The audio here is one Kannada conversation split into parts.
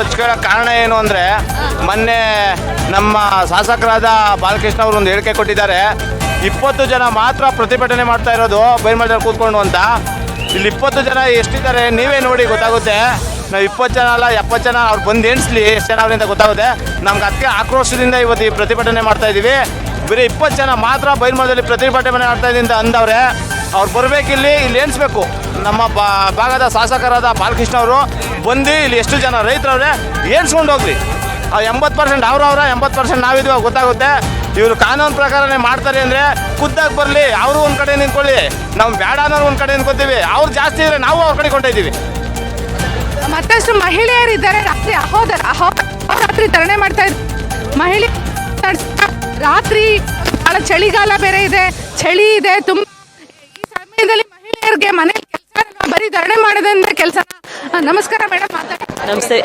ರಚಿಕೊಳ್ಳೋ ಕಾರಣ ಏನು ಅಂದರೆ, ಮೊನ್ನೆ ನಮ್ಮ ಶಾಸಕರಾದ ಬಾಲಕೃಷ್ಣ ಅವರು ಒಂದು ಹೇಳಿಕೆ ಕೊಟ್ಟಿದ್ದಾರೆ. ಇಪ್ಪತ್ತು ಜನ ಮಾತ್ರ ಪ್ರತಿಭಟನೆ ಮಾಡ್ತಾ ಇರೋದು ಬೈಲ್ಮಳದಲ್ಲಿ ಕೂತ್ಕೊಂಡು ಅಂತ. ಇಲ್ಲಿ ಇಪ್ಪತ್ತು ಜನ ಎಷ್ಟಿದ್ದಾರೆ ನೀವೇ ನೋಡಿ ಗೊತ್ತಾಗುತ್ತೆ. ನಾವು ಇಪ್ಪತ್ತು ಜನ ಅಲ್ಲ, ಎಪ್ಪತ್ತು ಜನ ಅವ್ರು ಬಂದು ಎಣಿಸ್ಲಿ ಎಷ್ಟು ಜನ ಅವರಿಂದ ಗೊತ್ತಾಗುತ್ತೆ. ನಮ್ಗೆ ಅದಕ್ಕೆ ಆಕ್ರೋಶದಿಂದ ಇವತ್ತು ಈ ಪ್ರತಿಭಟನೆ ಮಾಡ್ತಾ ಇದ್ದೀವಿ. ಬರೀ ಇಪ್ಪತ್ತು ಜನ ಮಾತ್ರ ಬೈಲ್ಮಳದಲ್ಲಿ ಪ್ರತಿಭಟನೆ ಮಾಡ್ತಾ ಇದ್ದೀನಿ ಅಂತ ಅಂದವ್ರೆ, ಅವ್ರು ಬರಬೇಕಿಲ್ಲಿ, ಇಲ್ಲಿ ಎಣಿಸ್ಬೇಕು. ನಮ್ಮ ಭಾಗದ ಶಾಸಕರಾದ ಬಾಲಕೃಷ್ಣ ಅವರು ಬಂದು ಇಲ್ಲಿ ಎಷ್ಟು ಜನ ರೈತರವ್ರೆ, ಏನ್ಸ್ಕೊಂಡು ಹೋಗ್ರಿ ಆ ಎಂಬತ್ತು ಪರ್ಸೆಂಟ್ ಅವ್ರವ್ರ ಎಂಬತ್ತು ಪರ್ಸೆಂಟ್ ನಾವಿದ್ವಿ ಗೊತ್ತಾಗುತ್ತೆ. ಇವರು ಕಾನೂನು ಪ್ರಕಾರನೇ ಮಾಡ್ತಾರೆ ಅಂದರೆ ಖುದ್ದಾಗಿ ಬರಲಿ, ಅವರು ಒಂದು ಕಡೆ ನಿಂತ್ಕೊಳ್ಳಿ. ನಾವು ಬೇಡ ಅನ್ನೋರು ಒಂದು ಕಡೆ ನಿಂತ್ಕೊತೀವಿ. ಅವ್ರು ಜಾಸ್ತಿ ಇದ್ರೆ ನಾವು ಅವ್ರ ಕಡೆ ಕೊಂಡಿದ್ದೀವಿ ಮತ್ತಷ್ಟು ಮಹಿಳೆಯರಿದ್ದಾರೆ, ರಾತ್ರಿ ಅಹೋದರ ರಾತ್ರಿ ತರಣೆ ಮಾಡ್ತಾ ಇದ್ರು ಮಹಿಳೆ ರಾತ್ರಿ ಬಹಳ ಚಳಿಗಾಲ ಬೇರೆ ಇದೆ, ಚಳಿ ಇದೆ, ತುಂಬ ಈ ಸಮಯದಲ್ಲಿ ಮಹಿಳೆಯರಿಗೆ ಮನೆ ಬರೀ ಧರಣೆ ಮಾಡೋದ್ರಿಂದ ಕೆಲಸ? ನಮಸ್ಕಾರ ಮೇಡಮ್ ನಮಸ್ತೆ.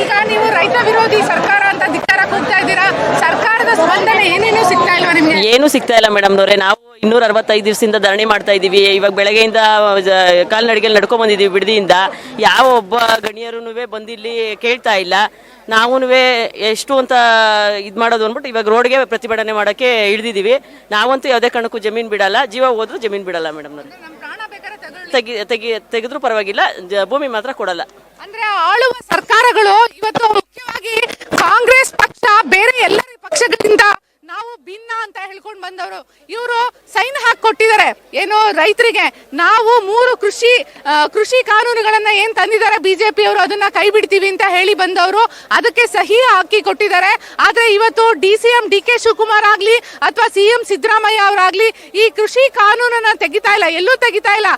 ಈಗ ನೀವು ರೈತ ವಿರೋಧಿ ಸರ್ಕಾರ ಅಂತ ಧಿಕ್ಕಾರ ಕೂಗ್ತಾ ಇದ್ದೀರಾ? ಸರ್ಕಾರದ ಸ್ಪಂದನೆ ಏನೇನು ಸಿಗ್ತಾ ಇಲ್ವಾ ನಿಮ್ಗೆ? ಏನು ಸಿಗ್ತಾ ಇಲ್ಲ ಮೇಡಮ್ನವ್ರೆ ನಾವು ಇನ್ನೂರ ಅರವತ್ತೈದು ದಿವಸದಿಂದ ಧರಣಿ ಮಾಡ್ತಾ ಇದ್ದೀವಿ. ಇವಾಗ ಬೆಳಗ್ಗೆಯಿಂದ ಕಾಲ್ನಡಿಗೆಯಲ್ಲಿ ನಡ್ಕೊಂಡ್ ಬಂದಿದ್ದೀವಿ ಬಿಡದಿಯಿಂದ. ಯಾವ ಒಬ್ಬ ಗಣ್ಯರೂ ಬಂದಿಲ್ಲಿ ಕೇಳ್ತಾ ಇಲ್ಲ. ನಾವೂ ಎಷ್ಟು ಅಂತ ಇದು ಮಾಡೋದು ಅಂದ್ಬಿಟ್ಟು ಇವಾಗ ರೋಡ್ಗೆ ಪ್ರತಿಭಟನೆ ಮಾಡೋಕ್ಕೆ ಇಳಿದಿದ್ದೀವಿ. ನಾವಂತೂ ಯಾವುದೇ ಕಾರಣಕ್ಕೂ ಜಮೀನು ಬಿಡಲ್ಲ. ಜೀವ ಹೋದ್ರೂ ಜಮೀನು ಬಿಡಲ್ಲ ಮೇಡಮ್ನವ್ರೆ ನಮ್ಮ ಪ್ರಾಣ ಬೇಕಾದ್ರೆ ತಗೊಳ್ಳಿ ತೆಗಿ ತೆಗಿ, ತೆಗೆದ್ರೂ ಪರವಾಗಿಲ್ಲ. ಭೂಮಿ ಮಾತ್ರ ಕೊಡಲ್ಲ. ಅಂದ್ರೆ ಆಳುವ ಸರ್ಕಾರಗಳು ಇವತ್ತು ಮುಖ್ಯವಾಗಿ ಕಾಂಗ್ರೆಸ್ ಪಕ್ಷ, ಬೇರೆ ಎಲ್ಲ ಪಕ್ಷಗಳಿಂದ ನಾವು ಭಿನ್ನ ಅಂತ ಹೇಳ್ಕೊಂಡು ಬಂದವರು. ಇವರು ಸೈನ್ ಹಾಕಿ ಕೊಟ್ಟಿದ್ದಾರೆ. ಏನು ರೈತರಿಗೆ. ನಾವು ಮೂರು ಕೃಷಿ ಕೃಷಿ ಕಾನೂನುಗಳನ್ನ ಏನ್ ತಂದಿದ್ದಾರೆ ಬಿಜೆಪಿ ಅವರು ಅದನ್ನ ಕೈ ಬಿಡ್ತೀವಿ ಅಂತ ಹೇಳಿ ಬಂದವರು. ಅದಕ್ಕೆ ಸಹಿ ಹಾಕಿ ಕೊಟ್ಟಿದ್ದಾರೆ. ಆದ್ರೆ ಇವತ್ತು D C M, D K Shivakumar ಆಗ್ಲಿ ಅಥವಾ ಸಿ ಎಂ ಸಿದ್ದರಾಮಯ್ಯ ಅವರಾಗ್ಲಿ ಈ ಕೃಷಿ ಕಾನೂನನ್ನ ತೆಗಿತಾ ಇಲ್ಲ. ಎಲ್ಲೂ ತೆಗಿತಾ ಇಲ್ಲ.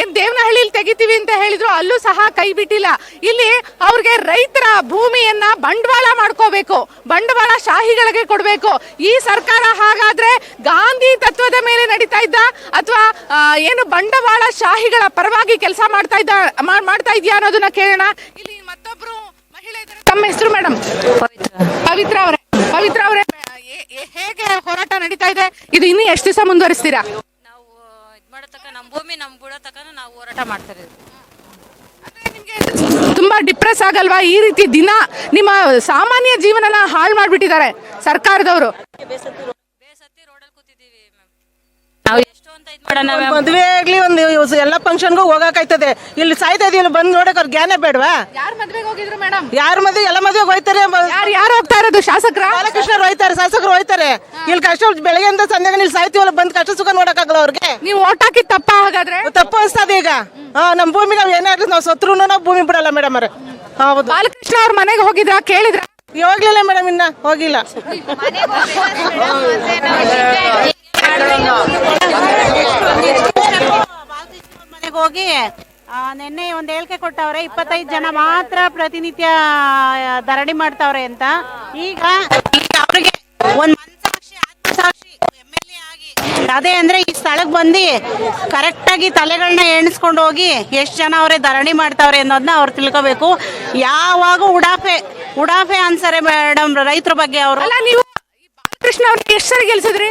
ಏನ್ ದೇವನಹಳ್ಳಿಲಿ ತೆಗಿತೀವಿ ಅಂತ ಹೇಳಿದ್ರು, ಅಲ್ಲೂ ಸಹ ಕೈ ಬಿಟ್ಟಿಲ್ಲ. ಇಲ್ಲಿ ಅವ್ರಿಗೆ ರೈತರ ಭೂಮಿಯನ್ನ ಬಂಡವಾಳ ಮಾಡ್ಕೋಬೇಕು. ಬಂಡವಾಳ ಶಾಹಿಗಳಿಗೆ ಕೊಡಬೇಕು. ಸರ್ಕಾರ ಹಾಗಾದ್ರೆ ಗಾಂಧಿ ತತ್ವದ ಮೇಲೆ ನಡೀತಾ ಇದ್ದ ಅಥವಾ ಏನು ಬಂಡವಾಳ ಶಾಹಿಗಳ ಪರವಾಗಿ ಕೆಲಸ ಮಾಡ್ತಾ ಇದ್ದ ಮಾಡ್ತಾ ಇದೆಯಾ ಅನ್ನೋದನ್ನ ಕೇಳೋಣ. ಇಲ್ಲಿ ಮತ್ತೊಬ್ರು ಮಹಿಳೆ ತಮ್ಮ ಹೆಸರು ಮೇಡಮ್ ಪವಿತ್ರ ಅವರೇ. ಪವಿತ್ರ ಅವರೇ ಹೇಗೆ ಹೋರಾಟ ನಡೀತಾ ಇದೆ? ಇದು ಇನ್ನು ಎಷ್ಟು ದಿವಸ ಮುಂದುವರಿಸ್ತೀರಾ? ನಾವು ಇದು ಮಾಡೋ ತಕ್ಕ ನಮ್ಮ ಭೂಮಿ ನಮ್ಮ ಬಿಡೋ ತಕ್ಕ ನಾವು ಹೋರಾಟ ಮಾಡ್ತಾ ನಿಮ್ಗೆ ತುಂಬಾ ಡಿಪ್ರೆಸ್ ಆಗಲ್ವಾ? ಈ ರೀತಿ ದಿನ ನಿಮ್ಮ ಸಾಮಾನ್ಯ ಜೀವನನ ಹಾಳು ಮಾಡಿಬಿಟ್ಟಿದ್ದಾರೆ ಸರ್ಕಾರದವರು. ಮಾಡೋಣ ಮದ್ವೆ ಆಗ್ಲಿ ಒಂದು ಎಲ್ಲಾ ಫಂಕ್ಷನ್ಗೂ ಹೋಗಕ್ಕಾಯ್ತದೆ ಇಲ್ಲಿ ಸಾಯ್ತಾ ಇದೀವಿ ಬಂದ್ ನೋಡಕ್ ಅವ್ರ ಜ್ಞಾನ ಬೇಡವಾ? ಯಾರ ಮದ್ವೆಗೆ ಹೋಗಿದ್ರು ಮೇಡಮ್? ಯಾರ ಮದ್ವೆ ಎಲ್ಲ ಮದ್ವೆಗೆ ಹೋಯ್ತಾರೆ ಯಾರು ಯಾರು ಹೋಗ್ತಾ ಇರೋದು? ಶಾಸಕರ? ಬಾಲಕೃಷ್ಣರು ಹೋಯ್ತಾರೆ ಶಾಸಕರು ಹೋಯ್ತಾರೆ. ಇಲ್ಲಿ ಕಷ್ಟ ಬೆಳಗ್ಗೆಯಿಂದ ಸಂಜೆಗೆ ಇಲ್ಲಿ ಸಾಯ್ತೀವಲ್ಲ ಬಂದ್ ಕಷ್ಟ ಸುಖ ನೋಡಕ್ಕಾಗಲ್ಲ ಅವ್ರಿಗೆ. ನೀವು ಓಟ್ ಹಾಕಿ ತಪ್ಪ ಹಾಗಾದ್ರೆ? ತಪ್ಪು ಅನ್ಸ್ತದೆ ಈಗ. ಹಾ ನಮ್ ಭೂಮಿ ನಾವ್ ಏನಾದ್ರು ನಾವು ಸತ್ರು ನಾವು ಭೂಮಿ ಬಿಡಲ್ಲ ಮೇಡಮ್ ಅವ್ರೆ. ಹೌದು. ಬಾಲಕೃಷ್ಣ ಅವ್ರ ಮನೆಗೆ ಹೋಗಿದ್ರ? ಕೇಳಿದ್ರ? ಹೋಗ್ಲಿಲ್ಲ ಮೇಡಮ್ ಇನ್ನ ಹೋಗಿಲ್ಲ ಮನೆಗೆ ಹೋಗಿ ನಿನ್ನೆ ಒಂದು ಹೇಳಿಕೆ ಕೊಟ್ಟವ್ರೆ, ಇಪ್ಪತ್ತೈದು ಜನ ಮಾತ್ರ ಪ್ರತಿನಿತ್ಯ ಧರಣಿ ಮಾಡ್ತಾವ್ರೆ ಅಂತ. ಈಗ ಅವ್ರಿಗೆ ಒಂದ್ ಮನಸಾಕ್ಷಿ ಆತ್ಮಸಾಕ್ಷಿ, ಎಂ ಆಗಿ. ಅದೇ ಅಂದ್ರೆ ಈ ಸ್ಥಳಕ್ಕೆ ಬಂದು ಕರೆಕ್ಟ್ ಆಗಿ ತಲೆಗಳನ್ನ ಎಣಿಸ್ಕೊಂಡು ಹೋಗಿ ಎಷ್ಟು ಜನ ಅವರೇ ಧರಣಿ ಮಾಡ್ತಾವ್ರೆ ಅನ್ನೋದನ್ನ ಅವ್ರು ತಿಳ್ಕೋಬೇಕು. ಯಾವಾಗ ಉಡಾಫೆ ಉಡಾಫೆ ಅನ್ಸರೆ ಮೇಡಮ್ ರೈತರ ಬಗ್ಗೆ ಅವರು. ನೀವು ಬಾಲಕೃಷ್ಣ ಅವ್ರಿಗೆ ಎಷ್ಟು ಸರಿ ಗೆಲ್ಸಿದ್ರಿ?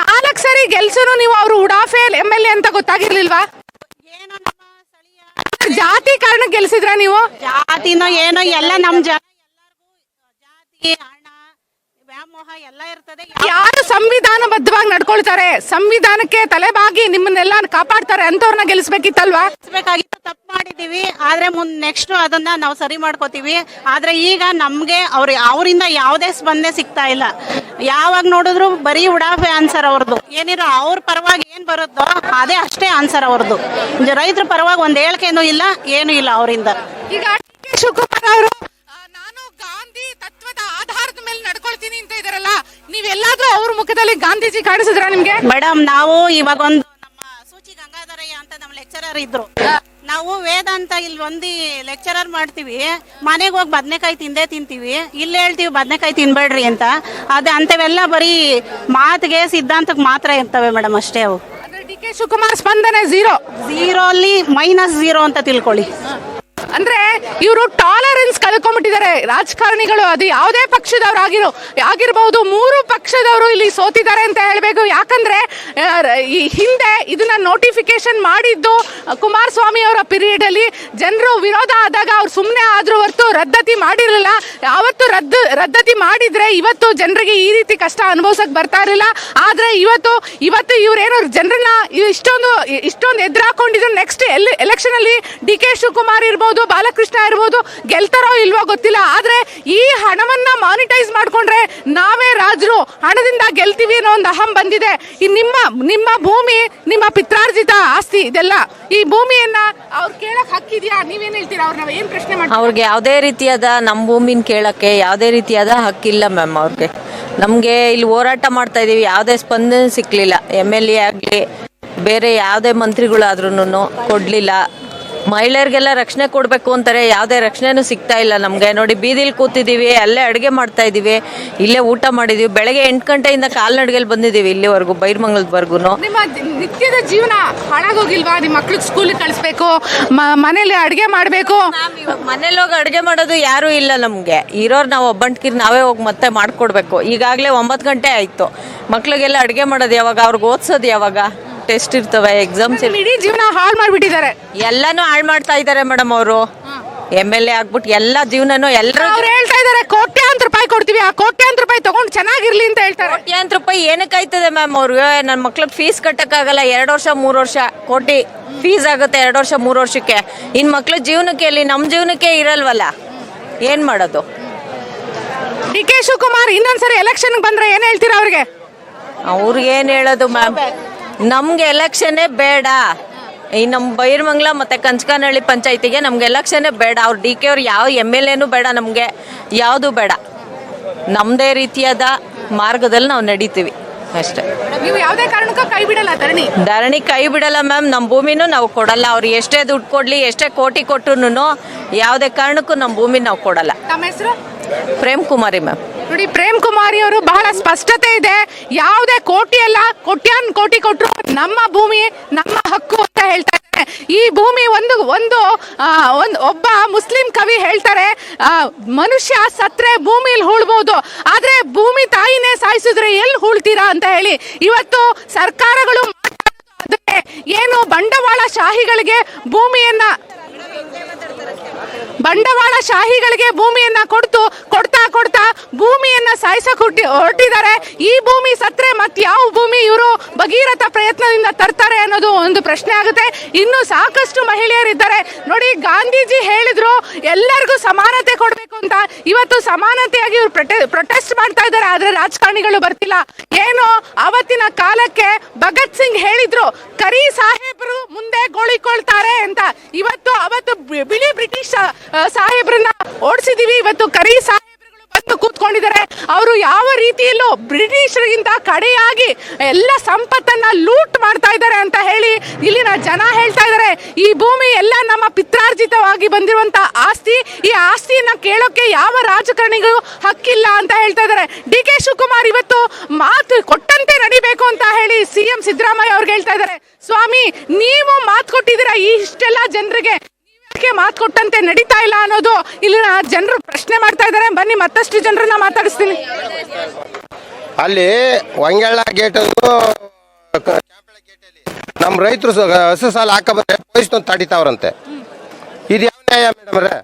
ನಾಲ್ಕು ಸರಿ ಗೆಲ್ಸುನು ನೀವು ಅವರು ಉಡಾಫೆ ಎಂ ಎಲ್ ಎ ಅಂತ ಗೊತ್ತಾಗಿರ್ಲಿಲ್ವಾ? ಜಾತಿ ಕಾರಣ ಗೆಲ್ಸಿದ್ರ ನೀವು? ಜಾತಿನೋ ಏನೋ ಎಲ್ಲ ನಮ್ ಜನ ಜಾತಿ ಹಣ ವ್ಯಾಮೋಹ ಎಲ್ಲ ಇರ್ತದೆ. ಯಾರು ಸಂವಿಧಾನಬದ್ಧವಾಗಿ ನಡ್ಕೊಳ್ತಾರೆ? ಸಂವಿಧಾನಕ್ಕೆ ತಲೆಬಾಗಿ ನಿಮ್ಮನ್ನೆಲ್ಲ ಕಾಪಾಡ್ತಾರೆ ಅಂತವ್ರನ್ನ ಗೆಲ್ಸ್ಬೇಕಿತ್ತಲ್ವಾ? ತಪ್ಪು ಮಾಡಿದೀವಿ ಆದ್ರೆ ಮುಂದ್ ನೆಕ್ಸ್ಟ್ ಅದನ್ನ ನಾವು ಸರಿ ಮಾಡ್ಕೋತೀವಿ. ಆದ್ರೆ ಈಗ ನಮ್ಗೆ ಅವ್ರ ಅವರಿಂದ ಯಾವುದೇ ಸ್ಪಂದನೆ ಸಿಗ್ತಾ ಇಲ್ಲ. ಯಾವಾಗ ನೋಡಿದ್ರು ಬರೀ ಉಡಾಫೆ ಆನ್ಸರ್ ಅವ್ರದ್ದು ಏನಿರೋ ಅವ್ರ ಪರವಾಗಿ ಏನ್ ಬರುತ್ತೋ ಅದೇ ಅಷ್ಟೇ ಆನ್ಸರ್ ಅವ್ರದ್ದು ರೈತರ ಪರವಾಗಿ ಒಂದ್ ಹೇಳಿಕೆನೂ ಇಲ್ಲ ಏನು ಇಲ್ಲ ಅವರಿಂದ. ಈಗ ಶಿವಕುಮಾರ್ ಅವರು ನಾನು ಗಾಂಧಿ ತತ್ವದ ಆಧಾರದ ಮೇಲೆ ನಡ್ಕೊಳ್ತೀನಿ ಅಂತ ಇದಾರಲ್ಲ ನೀವೆಲ್ಲಾದ್ರೂ ಅವ್ರ ಮುಖದಲ್ಲಿ ಗಾಂಧೀಜಿ ಕಾಣಿಸಿದ್ರ ನಿಮ್ಗೆ? ಮೇಡಮ್ ನಾವು ಇವಾಗ ಒಂದು ಲೆಕ್ಚರರ್ ಇದ್ರು. ನಾವು ವೇದಾಂತ ಇಲ್ಲಿ ಒಂದಿ ಲೆಕ್ಚರರ್ ಮಾಡ್ತೀವಿ. ಮನೆಗೆ ಹೋಗಿ ಬದನೆಕಾಯಿ ತಿಂದೇ ತಿಂತೀವಿ. ಇಲ್ಲಿ ಹೇಳ್ತೀವಿ ಬದನೆಕಾಯಿ ತಿನ್ಬೇಡ್ರಿ ಅಂತ. ಅದೇ ಅಂತವೆಲ್ಲ ಬರೀ ಮಾತಿಗೆ ಸಿದ್ಧಾಂತಕ್ಕೆ ಮಾತ್ರ ಇರ್ತವೆ ಮೇಡಮ್ ಅಷ್ಟೇ ಅವು. ಡಿ ಕೆ ಶಿವಕುಮಾರ್ ಸ್ಪಂದನೆ ಝೀರೋ ಝೀರೋ ಅಲ್ಲಿ ಮೈನಸ್ ಝೀರೋ ಅಂತ ತಿಳ್ಕೊಳ್ಳಿ. ಅಂದ್ರೆ ಇವರು ಟಾಲರೆನ್ಸ್ ಕಳ್ಕೊಂಡ್ಬಿಟ್ಟಿದ್ದಾರೆ. ರಾಜಕಾರಣಿಗಳು ಅದು ಯಾವುದೇ ಪಕ್ಷದವ್ರು ಆಗಿರೋ ಆಗಿರಬಹುದು ಮೂರು ಪಕ್ಷದವರು ಇಲ್ಲಿ ಸೋತಿದ್ದಾರೆ ಅಂತ ಹೇಳಬೇಕು. ಯಾಕಂದ್ರೆ ಈ ಹಿಂದೆ ಇದನ್ನ ನೋಟಿಫಿಕೇಶನ್ ಮಾಡಿದ್ದು ಕುಮಾರಸ್ವಾಮಿ ಅವರ ಪೀರಿಯಡ್ ಅಲ್ಲಿ. ಜನರು ವಿರೋಧ ಆದಾಗ ಅವ್ರು ಸುಮ್ಮನೆ ಆದ್ರೂ ಹೊರತು ರದ್ದತಿ ಮಾಡಿರಲಿಲ್ಲ. ಯಾವತ್ತು ರದ್ದು, ರದ್ದತಿ ಮಾಡಿದ್ರೆ ಇವತ್ತು ಜನರಿಗೆ ಈ ರೀತಿ ಕಷ್ಟ ಅನುಭವಿಸಕ್ ಬರ್ತಾ ಇರಲಿಲ್ಲ. ಆದ್ರೆ ಇವತ್ತು ಇವತ್ತು ಇವ್ರೇನು ಜನರನ್ನ ಇಷ್ಟೊಂದು ಇಷ್ಟೊಂದು ಎದುರಾಕೊಂಡಿದ್ರು. ನೆಕ್ಸ್ಟ್ ಎಲ್ಲಿ ಎಲೆಕ್ಷನ್ ಅಲ್ಲಿ ಡಿ ಕೆ ಶಿವಕುಮಾರ್ ಇರ್ಬೋದು ಬಾಲಕೃಷ್ಣ ಇರ್ಬೋದು, ಗೆಲ್ತಾರೋ ಇಲ್ವೋ ಗೊತ್ತಿಲ್ಲ. ಆದ್ರೆ ಈ ಹಣವನ್ನ ಮಾನಿಟೈಸ್ ಮಾಡ್ಕೊಂಡ್ರೆ ನಾವೇ ರಾಜರು, ಹಣದಿಂದ ಗೆಲ್ತೀವಿ ಅನ್ನೋ ಒಂದು ಅಹಂ ಬಂದಿದೆ. ಈ ನಿಮ್ಮ ನಿಮ್ಮ ಭೂಮಿ, ನಿಮ್ಮ ಪಿತ್ರಾರ್ಜಿತ ಆಸ್ತಿ ಇದೆಲ್ಲ, ಈ ಭೂಮಿಯನ್ನ ಅವ್ರು ಕೇಳಕ್ ಹಕ್ಕಿದ್ಯಾ ನೀವೇನ್ ಹೇಳ್ತೀರಾ? ಅವ್ರನ್ನ ಏನ್ ಪ್ರಶ್ನೆ ಮಾಡಿ ಅವ್ರಿಗೆ ಯಾವುದೇ ರೀತಿಯಾದ ನಮ್ಮ ಭೂಮಿನ ಕೇಳಕ್ಕೆ ಯಾವುದೇ ರೀತಿಯಾದ ಹಕ್ಕಿಲ್ಲ ಮ್ಯಾಮ್ ಅವ್ರಿಗೆ. ನಮಗೆ ಇಲ್ಲಿ ಹೋರಾಟ ಮಾಡ್ತಾ ಇದೀವಿ, ಯಾವುದೇ ಸ್ಪಂದನೆ ಸಿಕ್ಕಲಿಲ್ಲ ಎಂ ಎಲ್ ಎ ಆಗಲಿ, ಬೇರೆ ಯಾವುದೇ ಮಂತ್ರಿಗಳಾದ್ರೂನು ಕೊಡಲಿಲ್ಲ. ಮಹಿಳೆಯರಿಗೆಲ್ಲ ರಕ್ಷಣೆ ಕೊಡಬೇಕು ಅಂತಾರೆ. ಯಾವುದೇ ರಕ್ಷಣೆನೂ ಸಿಗ್ತಾ ಇಲ್ಲ ನಮಗೆ. ನೋಡಿ ಬೀದಿಲಿ ಕೂತಿದ್ದೀವಿ ಅಲ್ಲೇ ಅಡುಗೆ ಮಾಡ್ತಾ ಇದ್ದೀವಿ ಇಲ್ಲೇ ಊಟ ಮಾಡಿದ್ದೀವಿ ಬೆಳಗ್ಗೆ ಎಂಟು ಗಂಟೆಯಿಂದ ಕಾಲ್ನಡಿಗೆಯಲ್ಲಿ ಬಂದಿದ್ದೀವಿ ಇಲ್ಲಿವರೆಗೂ ಬೈರ್ಮಂಗಲದವರೆಗೂ ನಿಮ್ಮ ನಿತ್ಯದ ಜೀವನ ಹಾಳಾಗೋಗಿಲ್ವಾ? ನಿಮ್ಮ ಮಕ್ಳಿಗೆ ಸ್ಕೂಲಿಗೆ ಕಳಿಸ್ಬೇಕು ಮನೇಲಿ ಅಡುಗೆ ಮಾಡಬೇಕು? ಮನೇಲಿ ಹೋಗಿ ಅಡುಗೆ ಮಾಡೋದು ಯಾರೂ ಇಲ್ಲ ನಮಗೆ. ಇರೋರು ನಾವು ಒಬ್ಬಂಟ್ಕಿರ್ ನಾವೇ ಹೋಗಿ ಮತ್ತೆ ಮಾಡಿಕೊಡ್ಬೇಕು. ಈಗಾಗಲೇ ಒಂಬತ್ತು ಗಂಟೆ ಆಯಿತು. ಮಕ್ಳಿಗೆಲ್ಲ ಅಡುಗೆ ಮಾಡೋದು ಯಾವಾಗ? ಅವ್ರಿಗೆ ಓದಿಸೋದು ಯಾವಾಗ? ಟೆಸ್ಟ್ ಇರ್ತವೆ ಎಕ್ಸಾಮ್ಸ್ ಇಡೀ ಜೀವನ ಹಾಳು ಮಾಡಿಬಿಟ್ಟಿದ್ದಾರೆ. ಎಲ್ಲನೂ ಹಾಳು ಮಾಡ್ತಾ ಇದ್ದಾರೆ ಮೇಡಮ್ ಅವರು. ಎಂ ಎಲ್ ಎ ಆಗ್ಬಿಟ್ಟು ಎಲ್ಲ ಜೀವನನೂ ಎಲ್ಲರೂ ಅವ್ರು ಹೇಳ್ತಾ ಇದಾರೆ ಕೋಟ್ಯಾಂತರ ರೂಪಾಯಿ ಕೊಡ್ತೀವಿ ಆ ಕೋಟ್ಯಾಂತರ ರೂಪಾಯಿ ತಗೊಂಡು ಚೆನ್ನಾಗಿರ್ಲಿ ಅಂತ ಹೇಳ್ತಾರೆ. ಕೋಟ್ಯಾಂತರ ರೂಪಾಯಿ ಏನಕ್ಕೆ ಆಯ್ತದೆ ಮ್ಯಾಮ್ ಅವ್ರಿಗೆ ನನ್ನ ಮಕ್ಳಿಗೆ ಫೀಸ್ ಕಟ್ಟಕ್ಕಾಗಲ್ಲ ಎರಡು ವರ್ಷ ಮೂರು ವರ್ಷ ಕೋಟಿ ಫೀಸ್ ಆಗುತ್ತೆ ಎರಡು ವರ್ಷ ಮೂರು ವರ್ಷಕ್ಕೆ. ಇನ್ನು ಮಕ್ಳ ಜೀವನಕ್ಕೆ ಇಲ್ಲಿ ನಮ್ಮ ಜೀವನಕ್ಕೆ ಇರಲ್ವಲ್ಲ? ಏನು ಮಾಡೋದು? ಡಿ ಕೆ ಶಿವಕುಮಾರ್ ಇನ್ನೊಂದ್ಸರಿ ಎಲೆಕ್ಷನ್ ಬಂದ್ರೆ ಏನ್ ಹೇಳ್ತೀರಾ ಅವ್ರಿಗೆ? ಅವ್ರಿಗೆ ಏನು ಹೇಳೋದು ಮ್ಯಾಮ್? ನಮ್ಗೆ ಎಲೆಕ್ಷನ್ನೇ ಬೇಡ. ಈ ನಮ್ಮ ಬೈರ್ಮಂಗ್ಲ ಮತ್ತು ಕಂಚಕನಹಳ್ಳಿ ಪಂಚಾಯತಿಗೆ ನಮ್ಗೆ ಎಲೆಕ್ಷನ್ನೇ ಬೇಡ. ಅವ್ರು ಡಿ ಕೆ ಅವ್ರು ಯಾವ ಎಂ ಎಲ್ ಎನೂ ಬೇಡ ನಮಗೆ. ಯಾವುದು ಬೇಡ. ನಮ್ಮದೇ ರೀತಿಯಾದ ಮಾರ್ಗದಲ್ಲಿ ನಾವು ನಡೀತೀವಿ. ಅಷ್ಟೇ. ನೀವು ಯಾವುದೇ ಕಾರಣಕ್ಕೂ ಕೈ ಬಿಡಲ್ಲ ಧರಣಿ? ಧರಣಿ ಕೈ ಬಿಡಲ್ಲ ಮ್ಯಾಮ್. ನಮ್ಮ ಭೂಮಿನೂ ನಾವು ಕೊಡಲ್ಲ. ಅವ್ರು ಎಷ್ಟೇ ದುಡ್ಡು ಕೊಡಲಿ ಎಷ್ಟೇ ಕೋಟಿ ಕೊಟ್ಟರು ಯಾವುದೇ ಕಾರಣಕ್ಕೂ ನಮ್ಮ ಭೂಮಿ ನಾವು ಕೊಡಲ್ಲ. ತಮ್ಮ ಹೆಸರು? ಪ್ರೇಮ್ ಕುಮಾರಿ ಮ್ಯಾಮ್. ನೋಡಿ, ಪ್ರೇಮ್ ಕುಮಾರಿ ಅವರು ಬಹಳ ಸ್ಪಷ್ಟತೆ ಇದೆ. ಯಾವುದೇ ಕೋಟಿ ಅಲ್ಲ, ಕೋಟ್ಯಾನ್ ಕೋಟಿ ಕೊಟ್ಟರು ನಮ್ಮ ಭೂಮಿ, ನಮ್ಮ ಹಕ್ಕು ಅಂತ ಹೇಳ್ತಾ ಇದ್ದಾರೆ. ಈ ಭೂಮಿ ಒಂದು ಒಂದು ಒಂದು, ಒಬ್ಬ ಮುಸ್ಲಿಂ ಕವಿ ಹೇಳ್ತಾರೆ ಮನುಷ್ಯ ಸತ್ರೆ ಭೂಮಿಲಿ ಹೂಳ್ಬಹುದು ಆದ್ರೆ ಭೂಮಿ ತಾಯಿನೇ ಸಾಯಿಸಿದ್ರೆ ಎಲ್ಲಿ ಹೂಳ್ತೀರಾ ಅಂತ ಹೇಳಿ. ಇವತ್ತು ಸರ್ಕಾರಗಳು ಏನು ಬಂಡವಾಳ ಶಾಹಿಗಳಿಗೆ ಭೂಮಿಯನ್ನ ಬಂಡವಾಳ ಶಾಹಿಗಳಿಗೆ ಭೂಮಿಯನ್ನ ಕೊಡ್ತು, ಕೊಡ್ತಾ ಕೊಡ್ತಾ ಭೂಮಿಯನ್ನ ಸಾಯಿಸಕ್ ಹುಟ್ಟಿ, ಹೊರಟಿದ್ದಾರೆ. ಈ ಭೂಮಿ ಸತ್ರೆ ಮತ್ ಯಾವ ಭೂಮಿ ಇವರು ಭಗೀರಥ ಪ್ರಯತ್ನದಿಂದ ತರ್ತಾರೆ ಅನ್ನೋದು ಒಂದು ಪ್ರಶ್ನೆ ಆಗುತ್ತೆ. ಇನ್ನು ಸಾಕಷ್ಟು ಮಹಿಳೆಯರಿದ್ದಾರೆ. ನೋಡಿ, ಗಾಂಧೀಜಿ ಹೇಳಿದ್ರು, ಎಲ್ಲರಿಗೂ ಸಮಾನತೆ ಕೊಡಬೇಕು ಅಂತ. ಇವತ್ತು ಸಮಾನತೆಯಾಗಿ ಇವರು ಪ್ರೊಟೆಸ್ಟ್ ಮಾಡ್ತಾ ಇದ್ದಾರೆ, ಆದ್ರೆ ರಾಜಕಾರಣಿಗಳು ಬರ್ತಿಲ್ಲ. ಏನು? ಅವತ್ತಿನ ಕಾಲಕ್ಕೆ ಭಗತ್ ಸಿಂಗ್ ಹೇಳಿದ್ರು, ಕರಿ ಸಾಹೇಬರು ಮುಂದೆ ಗೋಳಿಕೊಳ್ತಾರೆ ಅಂತ. ಇವತ್ತು, ಅವತ್ತು ಬಿಳಿ ಬ್ರಿಟಿಷ್ ಸಾಹೇಬ್ರನ್ನ ಓಡಿಸಿದೀವಿ ಇವತ್ತು ಕರಿ ಸಾಹೇಬ್ರುಗಳು ಬಂದು ಕೂತ್ಕೊಂಡಿದ್ದಾರೆ. ಅವರು ಯಾವ ರೀತಿಯಲ್ಲೂ ಬ್ರಿಟಿಷರಿಗಿಂತ ಕಡೆಯಾಗಿ ಎಲ್ಲ ಸಂಪತ್ತನ್ನ ಲೂಟ್ ಮಾಡ್ತಾ ಇದ್ದಾರೆ ಅಂತ ಹೇಳಿ ಇಲ್ಲಿನ ಜನ ಹೇಳ್ತಾ ಇದ್ದಾರೆ. ಈ ಭೂಮಿ ಎಲ್ಲ ನಮ್ಮ ಪಿತ್ರಾರ್ಜಿತವಾಗಿ ಬಂದಿರುವಂತ ಆಸ್ತಿ, ಈ ಆಸ್ತಿಯನ್ನ ಕೇಳೋಕೆ ಯಾವ ರಾಜಕಾರಣಿಗಳು ಹಕ್ಕಿಲ್ಲ ಅಂತ ಹೇಳ್ತಾ ಇದ್ದಾರೆ. ಡಿ ಕೆ ಶಿವಕುಮಾರ್ ಇವತ್ತು ಮಾತು ಕೊಟ್ಟಂತೆ ನಡಿಬೇಕು ಅಂತ ಹೇಳಿ ಸಿಎಂ ಸಿದ್ದರಾಮಯ್ಯ ಅವ್ರಿಗೆ ಹೇಳ್ತಾ ಇದ್ದಾರೆ. ಸ್ವಾಮಿ, ನೀವು ಮಾತು ಕೊಟ್ಟಿದ್ದೀರಾ? ಇಷ್ಟೆಲ್ಲ ಜನರಿಗೆ ಯಾಕೆ ಮಾತು ಕೊಟ್ಟಂತೆ ನಡೀತಾ ಇಲ್ಲ ಅನ್ನೋದು ಇಲ್ಲಿನ ಜನರು ಪ್ರಶ್ನೆ ಮಾಡ್ತಾ ಇದ್ದಾರೆ. ಬನ್ನಿ, ಮತ್ತಷ್ಟು ಜನರನ್ನ ಮಾತಾಡಿಸ್ತೀನಿ. ಅಲ್ಲಿ ವಂಗೆಳ್ಳ ಗೇಟ್ ನಮ್ಮ ರೈತರು ಹಸು ಸಾಲ ಹಾಕಬಂದ್ರೆ ಪೊಲೀಸ್ ತಡಿತಾವ್ರಂತೆ. ಇದು ಯಾವ ನ್ಯಾಯ ಮೇಡಮ್ರೆ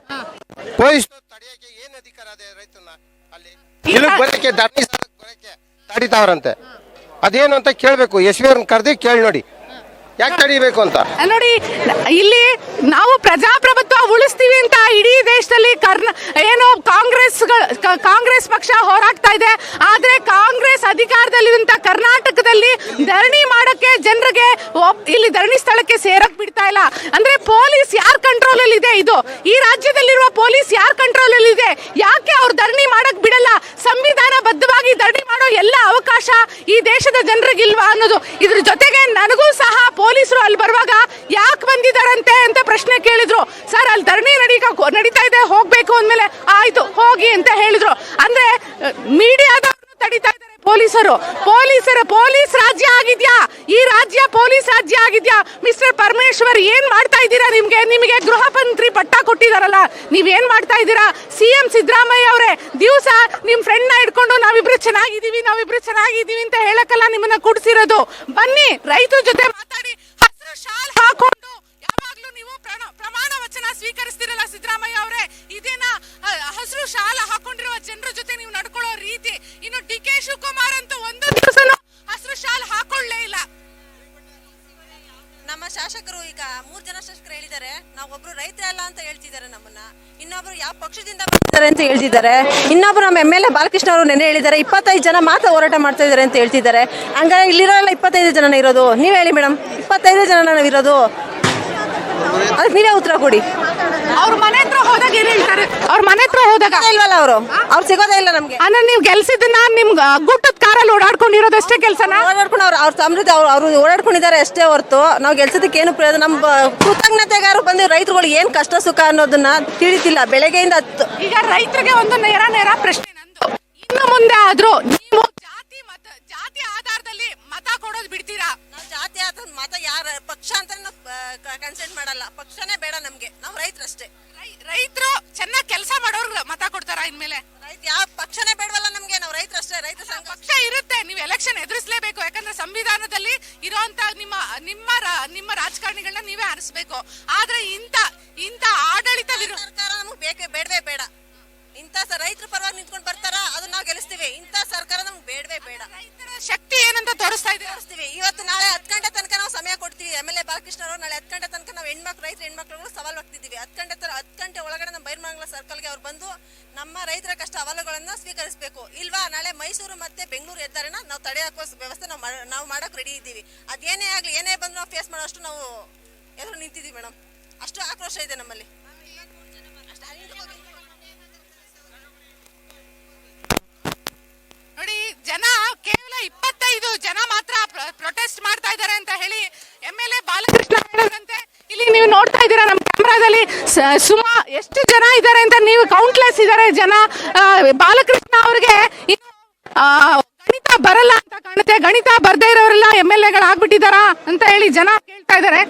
ಪೊಲೀಸ್ ತಡಿಯಕ್ಕೆ ಏನು ಅಧಿಕಾರ ಅದೇ ರೈತನ ಅಲ್ಲಿ ಬರಕ್ಕೆ ತಡಿತಾವ್ರಂತೆ. ಅದೇನು ಅಂತ ಕೇಳಬೇಕು ಯಶ್ವಿಯವ್ರನ್ನ ಕರೆದಿ ಕೇಳಿ ನೋಡಿ. ಯಾಕೆ ತಡಿಬೇಕು ಅಂತ? ನೋಡಿ, ಇಲ್ಲಿ ನಾವು ಪ್ರಜಾಪ್ರಭುತ್ವ ಉಳಿಸ್ತೀವಿ ಅಂತ ಇಡೀ ದೇಶದಲ್ಲಿ ಕರ್ನ, ಏನು ಕಾಂಗ್ರೆಸ್ ಕಾಂಗ್ರೆಸ್ ಪಕ್ಷ ಹೋರಾಡ್ತಾ ಇದೆ. ಆದ್ರೆ ಕಾಂಗ್ರೆಸ್ ಅಧಿಕಾರದಲ್ಲಿರುವಂತ ಕರ್ನಾಟಕದಲ್ಲಿ ಧರಣಿ ಮಾಡಕ್ಕೆ ಜನರಿಗೆ ಇಲ್ಲಿ ಧರಣಿ ಸ್ಥಳಕ್ಕೆ ಸೇರಕ್ ಬಿಡ್ತಾ ಇಲ್ಲ. ಅಂದ್ರೆ ಪೊಲೀಸ್ ಯಾರ ಕಂಟ್ರೋಲ್ ಅಲ್ಲಿ ಇದೆ? ಇದು ಈ ರಾಜ್ಯದಲ್ಲಿರುವ ಪೊಲೀಸ್ ಯಾರ ಕಂಟ್ರೋಲ್ ಅಲ್ಲಿ ಇದೆ ಯಾಕೆ ಅವ್ರು ಧರಣಿ ಮಾಡಕ್ ಬಿಡಲ್ಲ? ಸಂವಿಧಾನ ಬದ್ಧವಾಗಿ ಧರಣಿ ಮಾಡೋ ಎಲ್ಲ ಅವಕಾಶ ಈ ದೇಶದ ಜನರಿಗಿಲ್ವಾ ಅನ್ನೋದು. ಇದ್ರ ಜೊತೆಗೆ ನನಗೂ ಸಹ ಪೊಲೀಸರು ಅಲ್ಲಿ ಬರುವಾಗ ಬಂದಿದಾರಂತೆ ಅಂತ ಪ್ರಶ್ನೆ ಕೇಳಿದ್ರು. ಸರ್, ಅಲ್ಲಿ ಧರಣಿ ನಡೀಕ ನಡೀತಾ ಇದೆ, ಹೋಗ್ಬೇಕು ಅಂದ್ಮೇಲೆ ಆಯ್ತು, ಹೋಗಿ ಅಂತ ಹೇಳಿದ್ರು. ಅಂದ್ರೆ, ಮೀಡಿಯಾದವರು ತಡಿತಾ ಇದ್ದಾರೆ ಪೊಲೀಸರು. ಪೊಲೀಸರ ಪೊಲೀಸ್ ರಾಜ್ಯ ಆಗಿದ್ಯಾ? ಈ ರಾಜ್ಯ ಪೊಲೀಸ್ ರಾಜ್ಯ ಆಗಿದ್ಯಾ? ಮಿಸ್ಟರ್ ಪರಮೇಶ್ವರ್, ಏನ್ ಮಾಡ್ತಾ ಇದ್ದೀರಾ ನಿಮ್ಗೆ? ನಿಮಗೆ ಗೃಹ ಮಂತ್ರಿ ಪಟ್ಟ ಕೊಟ್ಟಿದಾರಲ್ಲ. ನೀವ್ ಏನ್ ಮಾಡ್ತಾ ಇದ್ದೀರಾ? ಸಿ ಎಂ ಸಿದ್ದರಾಮಯ್ಯ ಅವರೇ, ದಿವಸ ನಿಮ್ ಫ್ರೆಂಡ್ನ ಇಟ್ಕೊಂಡು ನಾವಿಬ್ರು ಚೆನ್ನಾಗಿದ್ದೀವಿ ನಾವಿಬ್ರು ಚೆನ್ನಾಗಿದ್ದೀವಿ ಅಂತ ಹೇಳಕ್ಕಲ್ಲ ನಿಮ್ಮನ್ನ ಕೂಡ್ಸಿರೋದು ಬನ್ನಿ ರೈತರ ಜೊತೆ ಮಾತಾಡಿ ಹಸಿರು ಶಾಲ್ ಹಾಕೊಂಡು ಯಾವಾಗ್ಲೂ ನೀವು ಪ್ರಣ- ಪ್ರಮಾಣ ವಚನ ಸ್ವೀಕರಿಸ್ತಿರಲ್ಲ ಸಿದ್ದರಾಮಯ್ಯ ಅವರೇ ಇದೇನಾ ಹ- ಹಸಿರು ಶಾಲ ಹಾಕೊಂಡಿರುವ ಜನರ ಜೊತೆ ನೀವು ನಡ್ಕೊಳ್ಳೋ ರೀತಿ. ಇನ್ನು ಡಿ ಕೆ ಶಿವಕುಮಾರ್ ಅಂತೂ ಒಂದು ದಿವಸನೂ ಹಸಿರು ಶಾಲ್ ಹಾಕೊಳ್ಳೇ ಇಲ್ಲ. ನಮ್ಮ ಶಾಸಕರು ಈಗ ಮೂರ್ ಜನ ಶಾಸಕರು ಹೇಳಿದ್ದಾರೆ. ಒಬ್ರು ರೈತರ ಅಲ್ಲ ಅಂತ ಹೇಳ್ತಿದ್ದಾರೆ ನಮ್ಮನ್ನ. ಇನ್ನೊಬ್ರು ಯಾವ ಪಕ್ಷದಿಂದ ಬರ್ತಾರೆ ಅಂತ ಹೇಳ್ತಿದ್ದಾರೆ. ಇನ್ನೊಬ್ರು ನಮ್ಮ ಎಂ ಎಲ್ ಎ ಬಾಲಕೃಷ್ಣ ಅವರು ನೆನೆ ಹೇಳಿದ್ದಾರೆ ಇಪ್ಪತ್ತೈದು ಜನ ಮಾತ್ರ ಹೋರಾಟ ಮಾಡ್ತಾ ಇದ್ದಾರೆ ಅಂತ ಹೇಳ್ತಿದ್ದಾರೆ. ಹಂಗಾರೆ ಇಲ್ಲಿರೋಲ್ಲ ಇಪ್ಪತ್ತೈದು ಜನ ಇರೋದು. ನೀವ್ ಹೇಳಿ ಮೇಡಮ್ ಇಪ್ಪತ್ತೈದು ಜನ ನಾವಿರೋದು. ಇರೋದು ಅದಕ್ಕೆ ನೀವೇ ಉತ್ತರ ಕೊಡಿ. ಅವ್ರ ಮನೆ ಹೋದಾಗ ಏನ್ ಹೇಳ್ತಾರೆ? ಅವ್ರ ಮನೆ ಹತ್ರ ಹೋದಾಗ. ಇಲ್ವಲ್ಲ ಅವರು? ಅವ್ರು ಸಿಗೋದೇ ಇಲ್ಲ ನಮ್ಗೆ. ಅಂದ್ರೆ ನೀವು ಗೆಲ್ಸಿದ್ದನ್ನ ನಿಮ್ಗೆ ಗುಟ್ಟದ ಕಾರಲ್ಲಿ ಓಡಾಡ್ಕೊಂಡಿರೋದಷ್ಟೇ ಕೆಲ್ಸನ? ಓಡಾಡ್ಕೊಂಡು ಅವ್ರು ಅವ್ರ ಸಮೃದ್ಧಿ ಅವ್ರು ಅವರು ಓಡಾಡ್ಕೊಂಡಿದ್ದಾರೆ ಅಷ್ಟೇ ಹೊರತು. ನಾವು ಗೆಲ್ಸೋದಕ್ಕೆ ಏನು ಪ್ರಯೋಜನ? ನಮ್ಮ ಕೃತಜ್ಞತೆಗಾರು ಬಂದು ರೈತರುಗಳಿಗೆ ಏನು ಕಷ್ಟ ಸುಖ ಅನ್ನೋದನ್ನ ತಿಳಿತಿಲ್ಲ. ಬೆಳಗ್ಗೆಯಿಂದ ಹತ್ತು ಈಗ ರೈತರಿಗೆ ಒಂದು ನೇರ ನೇರ ಪ್ರಶ್ನೆ ನಂದು. ಇನ್ನು ಮುಂದೆ ಆದ್ರೂ ನೀವು ಜಾತಿ ಮತ ಜಾತಿ ಆಧಾರದಲ್ಲಿ ಮತ ಕೊಡೋದು ಬಿಡ್ತೀರಾ? ನಾವು ಜಾತಿ ಆದ ಮತ ಯಾರ ಪಕ್ಷ ಅಂತ ಕನ್ಸೆಂಟ್ ಮಾಡಲ್ಲ. ಪಕ್ಷನೇ ಬೇಡ ನಮಗೆ. ನಾವು ರೈತರಷ್ಟೇ ರೈತರು ಚೆನ್ನಾಗಿ ಕೆಲಸ ಮಾಡೋರ್ಗೆ ಮತ ಕೊಡ್ತಾರ ಇನ್ಮೇಲೆ? ರೈತ ಯಾವ ಪಕ್ಷನೇ ಬೇಡವಲ್ಲ ನಮ್ಗೆ ನಾವು ರೈತರು ಅಷ್ಟೇ ರೈತ ಸಂಘ ಪಕ್ಷ ಇರುತ್ತೆ ನೀವು ಎಲೆಕ್ಷನ್ ಎದುರಿಸಲೇಬೇಕು ಯಾಕಂದ್ರೆ ಸಂವಿಧಾನದಲ್ಲಿ ಇರುವಂತ ನಿಮ್ಮ ನಿಮ್ಮ ರಾ- ನಿಮ್ಮ ರಾಜಕಾರಣಿಗಳನ್ನ ನೀವೇ ಆರಿಸ್ಬೇಕು. ಆದ್ರೆ ಇಂತ ಇಂತ ಆಡಳಿತ ಸರ್ಕಾರ ನಮಗೆ ಬೇಕೇ ಬೇಡವೇ ಬೇಡ. ಇಂಥ ರೈತರ ಪರವಾಗಿ ನಿಂತ್ಕೊಂಡು ಬರ್ತಾರ? ಅದನ್ನ ನಾವು ಗೆಲ್ಲಿಸ್ತೀವಿ. ಇಂಥ ಸರ್ಕಾರ ನಮ್ಗೆ ಬೇಡವೇ ಬೇಡ. ಶಕ್ತಿ ಏನಂತ ತೋರಿಸ್ತಾ ತೋರಿಸ್ತೀವಿ. ಇವತ್ತು ನಾಳೆ ಹತ್ತು ಗಂಟೆ ತನಕ ನಾವು ಸಮಯ ಕೊಡ್ತೀವಿ. ಎಂ ಎಲ್ ಎ ಬಾಲಕೃಷ್ಣ ಅವರು ನಾಳೆ ಹತ್ತು ಗಂಟೆ ತನಕ ನಾವು ಹೆಣ್ಮಕ್ಳು ರೈತರ ಹೆಣ್ಮಕ್ಳುಗಳು ಸವಾಲು ಹಾಕ್ತಿದ್ದೀವಿ. ಹತ್ತು ಗಂಟೆ ತರ ಹತ್ತು ಗಂಟೆ ಒಳಗಡೆ ನಮ್ಮ ಬೈರ್ಮಂಗ್ಲ ಸರ್ಕಲ್ಗೆ ಅವ್ರು ಬಂದು ನಮ್ಮ ರೈತರ ಕಷ್ಟ ಅಹವಾಲುಗಳನ್ನ ಸ್ವೀಕರಿಸಬೇಕು. ಇಲ್ವಾ? ನಾಳೆ ಮೈಸೂರು ಮತ್ತೆ ಬೆಂಗಳೂರು ಹೆದ್ದಾರಿನ ನಾವು ತಡೆ ಹಾಕೋ ವ್ಯವಸ್ಥೆ ನಾವು ನಾವು ಮಾಡೋಕೆ ರೆಡಿ ಇದ್ದೀವಿ. ಅದೇನೇ ಆಗಲಿ ಏನೇ ಬಂದು ನಾವು ಫೇಸ್ ಮಾಡೋಷ್ಟು ನಾವು ಎದುರು ನಿಂತಿದ್ದೀವಿ ಮೇಡಮ್ ಅಷ್ಟು ಆಕ್ರೋಶ ಇದೆ ನಮ್ಮಲ್ಲಿ. ಸುಮಾ, ಎಷ್ಟು ಜನ ಇದ್ದಾರೆ ಅಂತ ನೀವು ಕೌಂಟ್ಲೆಸ್ ಇದ್ದಾರೆ ಜನ. ಬಾಲಕೃಷ್ಣ ಅವ್ರಿಗೆ ಗಣಿತ ಬರಲ್ಲ ಅಂತ ಕಾಣುತ್ತೆ. ಗಣಿತ ಬರ್ದೇ ಇರೋರೆಲ್ಲ ಎಂ ಎಲ್ ಎಗಳಾಗ್ಬಿಟ್ಟಿದಾರಾ ಅಂತ ಹೇಳಿ ಜನ ಕೇಳ್ತಾ ಇದ್ದಾರೆ.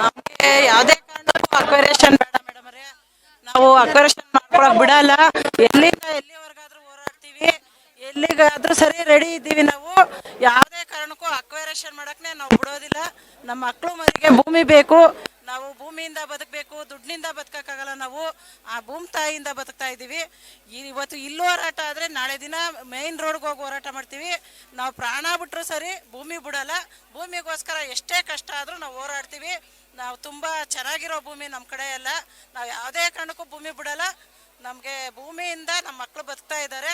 ನಮಗೆ ಯಾವುದೇ ಕಾರಣಕ್ಕೂ ಅಕ್ವರೇಷನ್ ಬೇಡ ಮೇಡಮ್ ನಾವು ಅಕ್ವರೇಷನ್ ಮಾಡ್ಕೊಳಕ್ ಬಿಡಲ್ಲ. ಎಲ್ಲಿಂದ ಎಲ್ಲಿವರೆಗಾದ್ರೂ ಹೋರಾಡ್ತೀವಿ. ಎಲ್ಲಿಗಾದ್ರೂ ಸರಿ ರೆಡಿ ಇದ್ದೀವಿ ನಾವು. ಯಾವುದೇ ಕಾರಣಕ್ಕೂ ಅಕ್ವರೇಷನ್ ಮಾಡಕ್ನೆ ನಾವು ಬಿಡೋದಿಲ್ಲ. ನಮ್ಮ ಮಕ್ಕಳು ಮರಿಗೆ ಭೂಮಿ ಬೇಕು. ನಾವು ಭೂಮಿಯಿಂದ ಬದುಕಬೇಕು, ದುಡ್ಡಿನಿಂದ ಬದುಕೋಕ್ಕಾಗಲ್ಲ ನಾವು. ಆ ಭೂಮಿ ತಾಯಿಯಿಂದ ಬದುಕ್ತಾ ಇದ್ದೀವಿ. ಇವತ್ತು ಇಲ್ಲಿ ಹೋರಾಟ ಆದರೆ ನಾಳೆ ದಿನ ಮೇನ್ ರೋಡ್ಗೆ ಹೋಗಿ ಹೋರಾಟ ಮಾಡ್ತೀವಿ. ನಾವು ಪ್ರಾಣ ಬಿಟ್ಟರು ಸರಿ, ಭೂಮಿ ಬಿಡಲ್ಲ. ಭೂಮಿಗೋಸ್ಕರ ಎಷ್ಟೇ ಕಷ್ಟ ಆದರೂ ನಾವು ಹೋರಾಡ್ತೀವಿ. ನಾವು ತುಂಬ ಚೆನ್ನಾಗಿರೋ ಭೂಮಿ ನಮ್ಮ ಕಡೆ ಎಲ್ಲ ನಾವು ಯಾವುದೇ ಕಾರಣಕ್ಕೂ ಭೂಮಿ ಬಿಡಲ್ಲ. ನಮಗೆ ಭೂಮಿಯಿಂದ ನಮ್ಮ ಮಕ್ಕಳು ಬದುಕ್ತಾ ಇದ್ದಾರೆ.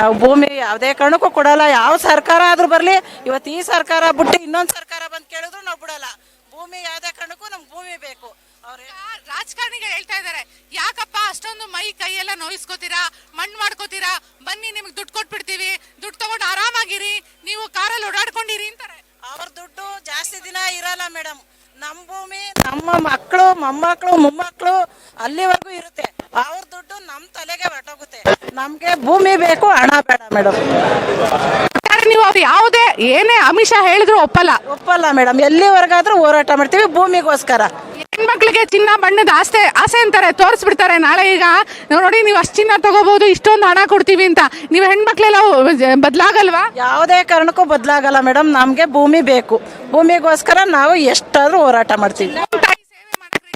ನಾವು ಭೂಮಿ ಯಾವುದೇ ಕಾರಣಕ್ಕೂ ಕೊಡಲ್ಲ. ಯಾವ ಸರ್ಕಾರ ಆದರೂ ಬರಲಿ, ಇವತ್ತು ಈ ಸರ್ಕಾರ ಬಿಟ್ಟು ಇನ್ನೊಂದು ಸರ್ಕಾರ ಬಂದು ಕೇಳಿದ್ರು ನಾವು ಬಿಡಲ್ಲ. ಭೂಮಿ ಯಾವುದೇ ಕಾರಣಕ್ಕೂ ನಮ್ಗೆ ಭೂಮಿ ಬೇಕು. ಅವ್ರು ರಾಜಕಾರಣಿಗಳು ಹೇಳ್ತಾ ಇದ್ದಾರೆ ಯಾಕಪ್ಪ ಅಷ್ಟೊಂದು ಮೈ ಕೈ ಎಲ್ಲ ನೋಯಿಸ್ಕೋತೀರಾ ಮಣ್ಣು ಮಾಡ್ಕೋತೀರಾ ಬನ್ನಿ ನಿಮ್ಗೆ ದುಡ್ಡು ಕೊಟ್ಬಿಡ್ತೀವಿ ದುಡ್ಡು ತಗೊಂಡು ಆರಾಮಾಗಿರಿ ನೀವು ಕಾರಲ್ಲಿ ಓಡಾಡ್ಕೊಂಡಿರಿ ಅಂತಾರೆ. ಅವ್ರ ದುಡ್ಡು ಜಾಸ್ತಿ ದಿನ ಇರಲ್ಲ ಮೇಡಮ್. ನಮ್ಮ ಭೂಮಿ ನಮ್ಮ ಮಕ್ಕಳು ಮೊಮ್ಮಕ್ಕಳು ಮೊಮ್ಮಕ್ಕಳು ಅಲ್ಲಿವರೆಗೂ ಇರುತ್ತೆ. ಅವ್ರ ದುಡ್ಡು ನಮ್ಮ ತಲೆಗೆ ಹೊರಟೋಗುತ್ತೆ. ನಮಗೆ ಭೂಮಿ ಬೇಕು ಹಣ ಬೇಡ ಮೇಡಮ್. ನೀವು ಅವ್ರು ಯಾವುದೇ ಏನೇ ಅಮಿಷ ಹೇಳಿದ್ರು ಒಪ್ಪಲ್ಲ. ಒಪ್ಪಲ್ಲ ಮೇಡಮ್. ಎಲ್ಲಿವರೆಗಾದ್ರೂ ಹೋರಾಟ ಮಾಡ್ತೀವಿ ಭೂಮಿಗೋಸ್ಕರ. ಹೆಣ್ಮಕ್ಳಿಗೆ ಚಿನ್ನ ಬಣ್ಣದ ಆಸೆ ಆಸೆ ಅಂತಾರೆ ತೋರಿಸ್ಬಿಡ್ತಾರೆ. ನಾಳೆ ಈಗ ನೀವು ನೋಡಿ ನೀವು ಅಷ್ಟು ಚಿನ್ನ ತಗೋಬಹುದು ಇಷ್ಟೊಂದು ಹಣ ಕೊಡ್ತೀವಿ ಅಂತ. ನೀವು ಹೆಣ್ಮಕ್ಳೆಲ್ಲ ಬದಲಾಗಲ್ವಾ? ಯಾವುದೇ ಕಾರಣಕ್ಕೂ ಬದಲಾಗಲ್ಲ ಮೇಡಮ್. ನಮ್ಗೆ ಭೂಮಿ ಬೇಕು. ಭೂಮಿಗೋಸ್ಕರ ನಾವು ಎಷ್ಟಾದ್ರೂ ಹೋರಾಟ ಮಾಡ್ತೀವಿ.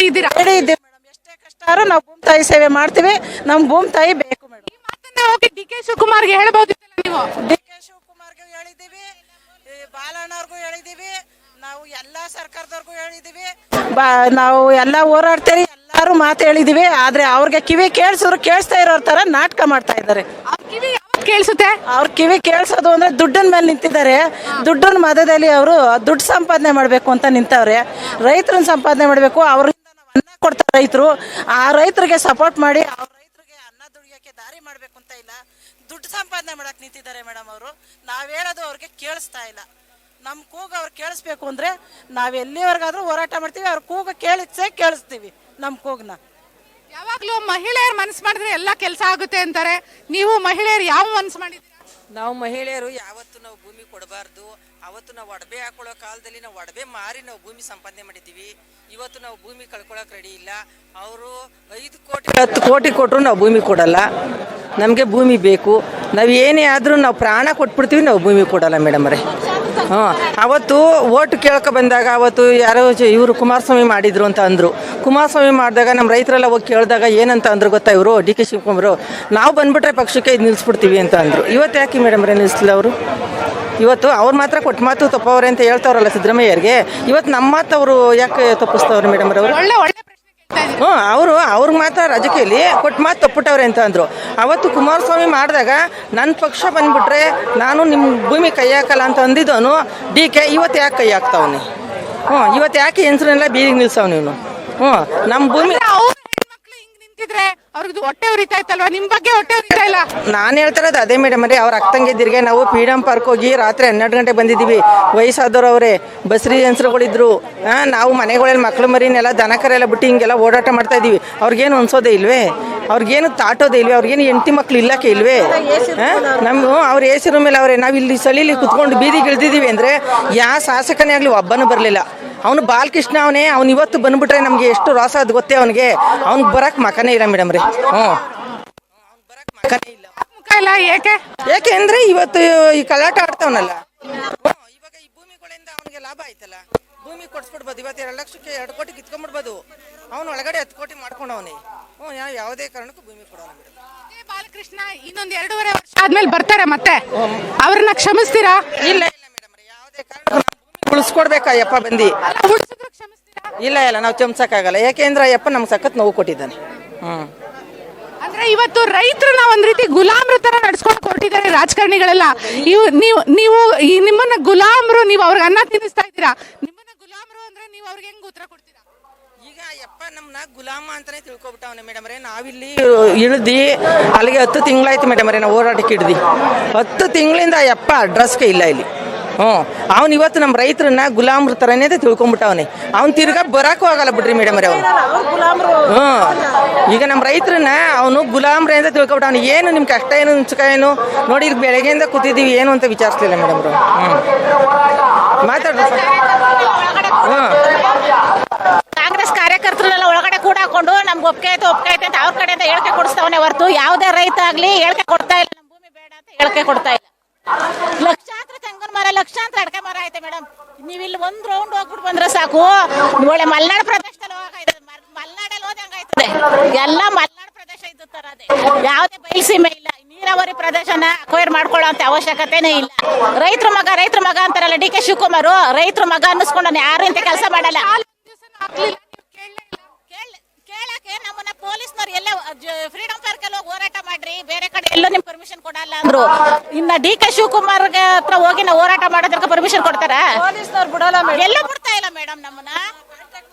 ಇದ್ದೀರಾ? ರೆಡಿ ಇದ್ದೀವಿ ಮೇಡಮ್. ಎಷ್ಟೇ ಕಷ್ಟ ಆದ್ರೂ ನಾವು ಭೂಮಿ ತಾಯಿ ಸೇವೆ ಮಾಡ್ತೀವಿ. ನಮ್ ಭೂಮಿ ತಾಯಿ ಬೇಕು ಮೇಡಮ್. ಡಿ ಕೆ ಶಿವಕುಮಾರ್ಗೆ ಹೇಳ್ಬೋದಿತ್ತಲ್ಲ ನೀವು? ಡಿ ಹೇಳಿದ್ದೀವಿ. ಬಾಲಣ್ಣವ್ರಿಗೂ ಹೇಳಿದ್ದೀವಿ. ನಾವು ಎಲ್ಲ ಸರ್ಕಾರದವ್ರಿಗೂ ಹೇಳಿದ್ದೀವಿ. ಬಾ ನಾವು ಎಲ್ಲ ಹೋರಾಡ್ತೀವಿ. ಎಲ್ಲರೂ ಮಾತು ಹೇಳಿದ್ದೀವಿ. ಆದ್ರೆ ಅವ್ರಿಗೆ ಕಿವಿ ಕೇಳಿಸಿದ್ರು ಕೇಳಿಸ್ತಾ ಇರೋರ ತರ ನಾಟಕ ಮಾಡ್ತಾ ಇದ್ದಾರೆ. ಕಿವಿ ಕೇಳಿಸುತ್ತೆ? ಅವ್ರ ಕಿವಿ ಕೇಳಿಸೋದು ಅಂದ್ರೆ ದುಡ್ಡಿನ ಮೇಲೆ ನಿಂತಿದ್ದಾರೆ. ದುಡ್ಡಿನ ಮಧ್ಯದಲ್ಲಿ ಅವರು ದುಡ್ಡು ಸಂಪಾದನೆ ಮಾಡಬೇಕು ಅಂತ ನಿಂತವ್ರೆ. ರೈತರನ್ನ ಸಂಪಾದನೆ ಮಾಡಬೇಕು. ಅವ್ರಿಂದ ನಾವು ಅನ್ನ ಕೊಡ್ತಾರೆ ರೈತರು. ಆ ರೈತರಿಗೆ ಸಪೋರ್ಟ್ ಮಾಡಿ ಅವ್ರ ರೈತರಿಗೆ ಅನ್ನ ದುಡಿಯೋಕೆ ದಾರಿ ಮಾಡಬೇಕು ಅಂತ ಇಲ್ಲ ದುಡ್ಡು ಸಂಪಾದನೆ ಮಾಡಕ್ ನಿಂತಿದ್ದಾರೆ ಮೇಡಮ್ ಅವರು. ನಾವ್ ಹೇಳೋದು ಅವ್ರಿಗೆ ಕೇಳಿಸ್ತಾ ಇಲ್ಲ. ನಮ್ಮ ಕೂಗು ಅವ್ರು ಕೇಳಿಸ್ಬೇಕು ಅಂದ್ರೆ ನಾವ್ ಎಲ್ಲಿವರೆಗಾದ್ರೂ ಹೋರಾಟ ಮಾಡ್ತೀವಿ ಅವ್ರ ಕೂಗು ಕೇಳಿಸೇ ಕೇಳಿಸ್ತೀವಿ ನಮ್ಮ ಕೂಗ್ನ. ಯಾವಾಗ್ಲೂ ಮಹಿಳೆಯರು ಮನಸ್ಸು ಮಾಡಿದ್ರೆ ಎಲ್ಲ ಕೆಲಸ ಆಗುತ್ತೆ ಅಂತಾರೆ. ನೀವು ಮಹಿಳೆಯರು ಯಾವ ಮನಸ್ಸು ಮಾಡಿದ್ರೆ ನಾವು ಮಹಿಳೆಯರು ಯಾವತ್ತು ನಾವು ಭೂಮಿ ಕೊಡಬಾರ್ದು ಅವತ್ತು ನಾವು ಒಡವೆ ಹಾಕೊಳ್ಳೋ ಕಾಲದಲ್ಲಿ ನಾವು ಒಡವೆ ಮಾರಿ ನಾವು ಭೂಮಿ ಸಂಪಾದನೆ ಮಾಡಿದ್ದೀವಿ. ಇವತ್ತು ನಾವು ಭೂಮಿ ಕಳ್ಕೊಳಕ್ ರೆಡಿ ಇಲ್ಲ. ಅವರು ಐದು ಕೋಟಿ ಹತ್ತು ಕೋಟಿ ಕೊಟ್ಟರು ನಾವು ಭೂಮಿ ಕೊಡಲ್ಲ. ನಮಗೆ ಭೂಮಿ ಬೇಕು. ನಾವು ಏನೇ ಆದರೂ ನಾವು ಪ್ರಾಣ ಕೊಟ್ಬಿಡ್ತೀವಿ, ನಾವು ಭೂಮಿ ಕೊಡಲ್ಲ ಮೇಡಮ್ ಅವರೇ. ಹ್ಞೂ ಅವತ್ತು ಓಟ್ ಕೇಳ್ಕೊ ಬಂದಾಗ, ಅವತ್ತು ಯಾರೋ ಇವರು ಕುಮಾರಸ್ವಾಮಿ ಮಾಡಿದ್ರು ಅಂತ ಅಂದರು. ಕುಮಾರಸ್ವಾಮಿ ಮಾಡಿದಾಗ ನಮ್ಮ ರೈತರೆಲ್ಲ ಹೋಗಿ ಕೇಳಿದಾಗ ಏನಂತ ಅಂದ್ರು ಗೊತ್ತಾ ಇವರು? ಡಿ ಕೆ ಶಿವಕುಮಾರ್ ನಾವು ಬಂದ್ಬಿಟ್ರೆ ಪಕ್ಷಕ್ಕೆ ಇದು ನಿಲ್ಲಿಸ್ಬಿಡ್ತೀವಿ ಅಂತ ಅಂದರು. ಇವತ್ತು ಯಾಕೆ ಮೇಡಮ್ ಅವರೇ ನಿಲ್ಲಿಸಲಿಲ್ಲ ಅವರು? ಇವತ್ತು ಅವ್ರು ಮಾತ್ರ ಕೊಟ್ಟು ಮಾತು ತಪ್ಪವ್ರೆ ಅಂತ ಹೇಳ್ತಾವ್ರಲ್ಲ ಸಿದ್ದರಾಮಯ್ಯರಿಗೆ ಇವತ್ತು ನಮ್ಮ ಮಾತು ಅವರು ಯಾಕೆ ತಪ್ಪಿಸ್ತವ್ರೆ ಮೇಡಮ್ ಅವರು? ಒಳ್ಳೆ ಒಳ್ಳೆ ಹ್ಞೂ, ಅವರು ಅವ್ರಿಗೆ ಮಾತ್ರ ರಾಜಕೀಯಲ್ಲಿ ಕೊಟ್ಟು ಮಾತು ತಪ್ಪಿಟ್ಟವ್ರೆ ಅಂತ ಅಂದರು. ಅವತ್ತು ಕುಮಾರಸ್ವಾಮಿ ಮಾಡಿದಾಗ ನನ್ನ ಪಕ್ಷ ಬಂದ್ಬಿಟ್ರೆ ನಾನು ನಿಮ್ಮ ಭೂಮಿ ಕೈ ಹಾಕಲ್ಲ ಅಂತ ಅಂದಿದ್ದವನು. ಡಿ ಕೆ ಇವತ್ತು ಯಾಕೆ ಕೈ ಹಾಕ್ತಾವನಿ? ಹ್ಞೂ, ಇವತ್ತು ಯಾಕೆ ಹೆಂಗಸ್ರನ್ನೆಲ್ಲ ಬೀದಿಗೆ ನಿಲ್ಸವ್ ನೀನು ಹ್ಞೂ ನಮ್ಮ ಭೂಮಿ ಅವ್ರ ಹೆಣ್ಮಕ್ಳು ಅವ್ರದ್ದು ಹೊಟ್ಟೆ ಉರಿತಾ ಇತ್ತಲ್ವಾ ನಿಮ್ ಬಗ್ಗೆ ಹೊಟ್ಟೆ ಉರಿತಾ ಇಲ್ಲ. ನಾನು ಹೇಳ್ತಿರೋದು ಅದೇ ಮೇಡಮ್ ಅರೇ ಅವ್ರ ಅಕ್ಕಂಗಿದ್ದಿರಿಗೆ ನಾವು ಫ್ರೀಡಮ್ ಪಾರ್ಕ್ ಹೋಗಿ ರಾತ್ರಿ ಹನ್ನೆರಡು ಗಂಟೆ ಬಂದಿದ್ದೀವಿ. ವಯಸ್ಸಾದವ್ರು ಅವರೇ, ಬಸ್ರಿ ಹೆಂಗಸ್ರುಗಳಿದ್ರು ನಾವು ಮನೆಗಳಲ್ಲಿ ಮಕ್ಳು ಮರಿನೆಲ್ಲ, ದನಕರೆಲ್ಲ ಬಿಟ್ಟು ಹಿಂಗೆಲ್ಲ ಓಡಾಟ ಮಾಡ್ತಾ ಇದ್ದೀವಿ. ಅವ್ರಿಗೇನು ಅನ್ಸೋದೇ ಇಲ್ವೇ? ಅವ್ರಿಗೇನು ತಾಟೋದೇ ಇಲ್ವೇ? ಅವ್ರಿಗೇನು ಎಂಟಿ ಮಕ್ಳು ಇಲ್ಲಕ್ಕೆ ಇಲ್ವೇ? ಹಾಂ ನಮ್ಮ ಹೆಸರು ಮೇಲೆ ಅವರೇ ನಾವು ಇಲ್ಲಿ ಸಲೀಲಿ ಕುತ್ಕೊಂಡು ಬೀದಿಗೆ ಇಳ್ದಿದ್ದೀವಿ ಅಂದರೆ ಯಾವ ಶಾಸಕನೇ ಆಗಲಿ ಒಬ್ಬನೂ ಬರಲಿಲ್ಲ. ಅವನು ಬಾಲಕೃಷ್ಣ ಅವನೇ ಅವ್ನು ಇವತ್ತು ಬಂದ್ಬಿಟ್ರೆ ನಮಗೆ ಎಷ್ಟು ರಾಸ ಅದು ಗೊತ್ತೇ ಅವನಿಗೆ. ಅವ್ನಿಗೆ ಬರಕ್ಕೆ ಮಕನೇ ಇಲ್ಲ ಮೇಡಮ್ ರೀ. ಹ್ಞೂ ಬರಕ್ಕೆ ಮಕನೇ ಇಲ್ಲ. ಇಲ್ಲ ಏಕೆ? ಯಾಕೆ ಅಂದ್ರೆ ಇವತ್ತು ಈ ಕಲಾಟ ಆಡ್ತಾವನಲ್ಲ. ಇವಾಗ ಈ ಭೂಮಿಗಳಿಂದ ಅವನಿಗೆ ಲಾಭ ಆಯ್ತಲ್ಲ. ಭೂಮಿ ಕೊಡ್ಸ್ಬಿಡ್ಬೋದು ಇವತ್ತು ಎರಡು ಲಕ್ಷಕ್ಕೆ ಎರಡು ಕೋಟಿ ಕಿತ್ಕೊಂಡ್ಬಿಡ್ಬೋದು. ಅವನು ಒಳಗಡೆ ಹತ್ತು ಕೋಟಿ ಮಾಡ್ಕೊಂಡವನೇ. ಹ್ಞೂ ಯಾವ ಯಾವುದೇ ಕಾರಣಕ್ಕೂ ಭೂಮಿ ಕೊಡೋಣ ಬಾಲಕೃಷ್ಣ ಇನ್ನೊಂದು ಎರಡೂವರೆ ವರ್ಷ ಆದ್ಮೇಲೆ ಬರ್ತಾರೆ ಮತ್ತೆ. ಅವ್ರನ್ನ ಕ್ಷಮಿಸ್ತೀರಾ? ಇಲ್ಲ ಇಲ್ಲ ಮೇಡಮ್ ಯಾವುದೇ ಕಾರಣಕ್ಕೂ ನಾವು ಉಳಿಸ್ಕೊಡ್ಬೇಕಾ ಯಪ್ಪ ಬಂದು ಇಲ್ಲ ಇಲ್ಲ ನಾವು ಚಮಸಕ್ಕಾಗಲ್ಲ. ಯಾಕೆಂದ್ರೆ ಅಯ್ಯಪ್ಪ ನಮ್ಗೆ ಸಖತ್ ನೋವು ಕೊಟ್ಟಿದ್ದಾನೆ. ಹ್ಞೂ ಅಂದ್ರೆ ಇವತ್ತು ರೈತರನ್ನ ಒಂದ್ ರೀತಿ ಗುಲಾಮ್ರ ತರ ನಡ್ಸ್ಕೊಂಡು ಕೊಟ್ಟಿದ್ದಾರೆ ರಾಜಕಾರಣಿಗಳೆಲ್ಲ. ಇವ್ ನೀವು ನೀವು ಈ ನಿಮ್ಮನ್ನ ಗುಲಾಮ್ರು ನೀವು ಅವ್ರಿಗೆ ಅನ್ನ ತಿನ್ನಿಸ್ತಾ ಇದ್ದೀರಾ? ನಿಮ್ಮನ್ನ ಗುಲಾಮ್ರು ಅಂದ್ರೆ ನೀವು ಅವ್ರಿಗೆ ಹೆಂಗ್ ಉತ್ತರ ಕೊಡ್ತೀರಾ? ಈಗ ಯಪ್ಪ ನಮ್ಮನ್ನ ಗುಲಾಮ ಅಂತಾನೆ ತಿಳ್ಕೊಬಿಟ್ಟವನೆ ಮೇಡಮ್ ರೇ ನಾವಿಲ್ಲಿ ಇಳ್ದಿ ಅಲ್ಲಿಗೆ ಹತ್ತು ತಿಂಗಳಾಯ್ತು ಮೇಡಮ್ ರೇ ನಾವು ಹೋರಾಟಕ್ಕೆ ಹಿಡ್ದು ಹತ್ತು ತಿಂಗಳಿಂದ ಯಪ್ಪ ಅಡ್ರೆಸ್ಗೆ ಇಲ್ಲ ಇಲ್ಲಿ. ಹ್ಞೂ. ಅವ್ನು ಇವತ್ತು ನಮ್ಮ ರೈತರನ್ನ ಗುಲಾಮ್ರ ಥರನೇ ತಿಳ್ಕೊಂಬಿಟ್ಟವನೆ ಅವ್ನು. ತಿರ್ಗಾ ಬರೋಕ್ಕೂ ಆಗಲ್ಲ ಬಿಡ್ರಿ ಮೇಡಮ್ ರೇ ಅವನು. ಹ್ಞೂ. ಈಗ ನಮ್ಮ ರೈತರನ್ನ ಅವನು ಗುಲಾಮ್ರೆ ಅಂತ ತಿಳ್ಕೊಬಿಟ್ಟವನು ಏನು ನಿಮ್ಮ ಕಷ್ಟ ಏನು, ಸುಖ ಏನು? ನೋಡಿ ಇಲ್ಲಿ ಬೆಳಗ್ಗೆಯಿಂದ ಕೂತಿದ್ದೀವಿ ಏನು ಅಂತ ವಿಚಾರಿಸ್ಲಿಲ್ಲ ಮೇಡಮ್ ಅವರು. ಹ್ಞೂ. ಮಾತಾಡ್ರಿ ಹ್ಞೂ. ಕಾಂಗ್ರೆಸ್ ಕಾರ್ಯಕರ್ತರನ್ನೆಲ್ಲ ಒಳಗಡೆ ಕೂಡ ಹಾಕೊಂಡು ನಮ್ಗೆ ಒಪ್ಪಿಗೆ ಆಯ್ತು ಒಪ್ಪಿಗೆ ಆಯ್ತು ಅಂತ ಅವ್ರ ಕಡೆಯಿಂದ ಹೇಳಿಕೆ ಕೊಡಿಸ್ತಾವನೆ ಹೊರತು. ಯಾವುದೇ ರೈತ ಆಗಲಿ ಹೇಳಿಕೆ ಕೊಡ್ತಾ ಇಲ್ಲ ನಮ್ಮ ಭೂಮಿ ಬೇಡ ಅಂತ ಹೇಳಿಕೆ ಕೊಡ್ತಾ ಇಲ್ಲ. ಲಕ್ಷಾಂತರ ತೆಂಗಿನ ಮರ, ಲಕ್ಷಾಂತರ ಅಡಕೆ ಮರ ಐತೆ ಮೇಡಮ್. ನೀವು ಇಲ್ಲಿ ಒಂದ್ ರೌಂಡ್ ಹೋಗ್ಬಿಟ್ಟು ಬಂದ್ರೆ ಸಾಕು. ಒಳ್ಳೆ ಮಲ್ನಾಡ್ ಪ್ರದೇಶದಲ್ಲಿ ಹೋಗಾಯ್ತದೆ ಮಲ್ನಾಡಲ್ಲಿ ಹೋದ ಹಂಗಾಯ್ತದೆ ಎಲ್ಲ ಮಲ್ನಾಡು ಪ್ರದೇಶ ಇದ್ದ ತರ ಅದೇ. ಯಾವುದೇ ಬಯಲುಸೀಮೆ ಇಲ್ಲ. ನೀರಾವರಿ ಪ್ರದೇಶನ ಅಕ್ವೈರ್ ಮಾಡ್ಕೊಳ್ಳೋ ಅಂತ ಅವಶ್ಯಕತೆನೇ ಇಲ್ಲ. ರೈತರ ಮಗ ರೈತರ ಮಗ ಅಂತಾರಲ್ಲ ಡಿ ಕೆ ಶಿವಕುಮಾರ್. ರೈತರ ಮಗ ಅನ್ನಿಸ್ಕೊಂಡು ಯಾರು ಇಂತ ಕೆಲಸ ಮಾಡಲ್ಲ. ನಮ್ಮನ್ನ ಪೊಲೀಸ್ನವ್ರು ಎಲ್ಲ ಫ್ರೀಡಮ್ ಪಾರ್ಕ್ ಅಲ್ಲಿ ಹೋಗಿ ಹೋರಾಟ ಮಾಡ್ರಿ. ಬೇರೆ ಕಡೆ ಎಲ್ಲೂ ನಿಮ್ ಪರ್ಮಿಷನ್ ಕೊಡಲ್ಲ ಅಂದ್ರು. ಇನ್ನ ಡಿ ಕೆ ಶಿವಕುಮಾರ್ ಹತ್ರ ಹೋಗಿ ನಾವು ಹೋರಾಟ ಮಾಡೋದಕ್ಕೆ ಪರ್ಮಿಷನ್ ಕೊಡ್ತಾರ? ಪೊಲೀಸ್ನವ್ರು ಬಿಡಲ್ಲ ಎಲ್ಲೂ ಬಿಡ್ತಾ ಇಲ್ಲ ಮೇಡಮ್ ನಮ್ಮನ್ನ.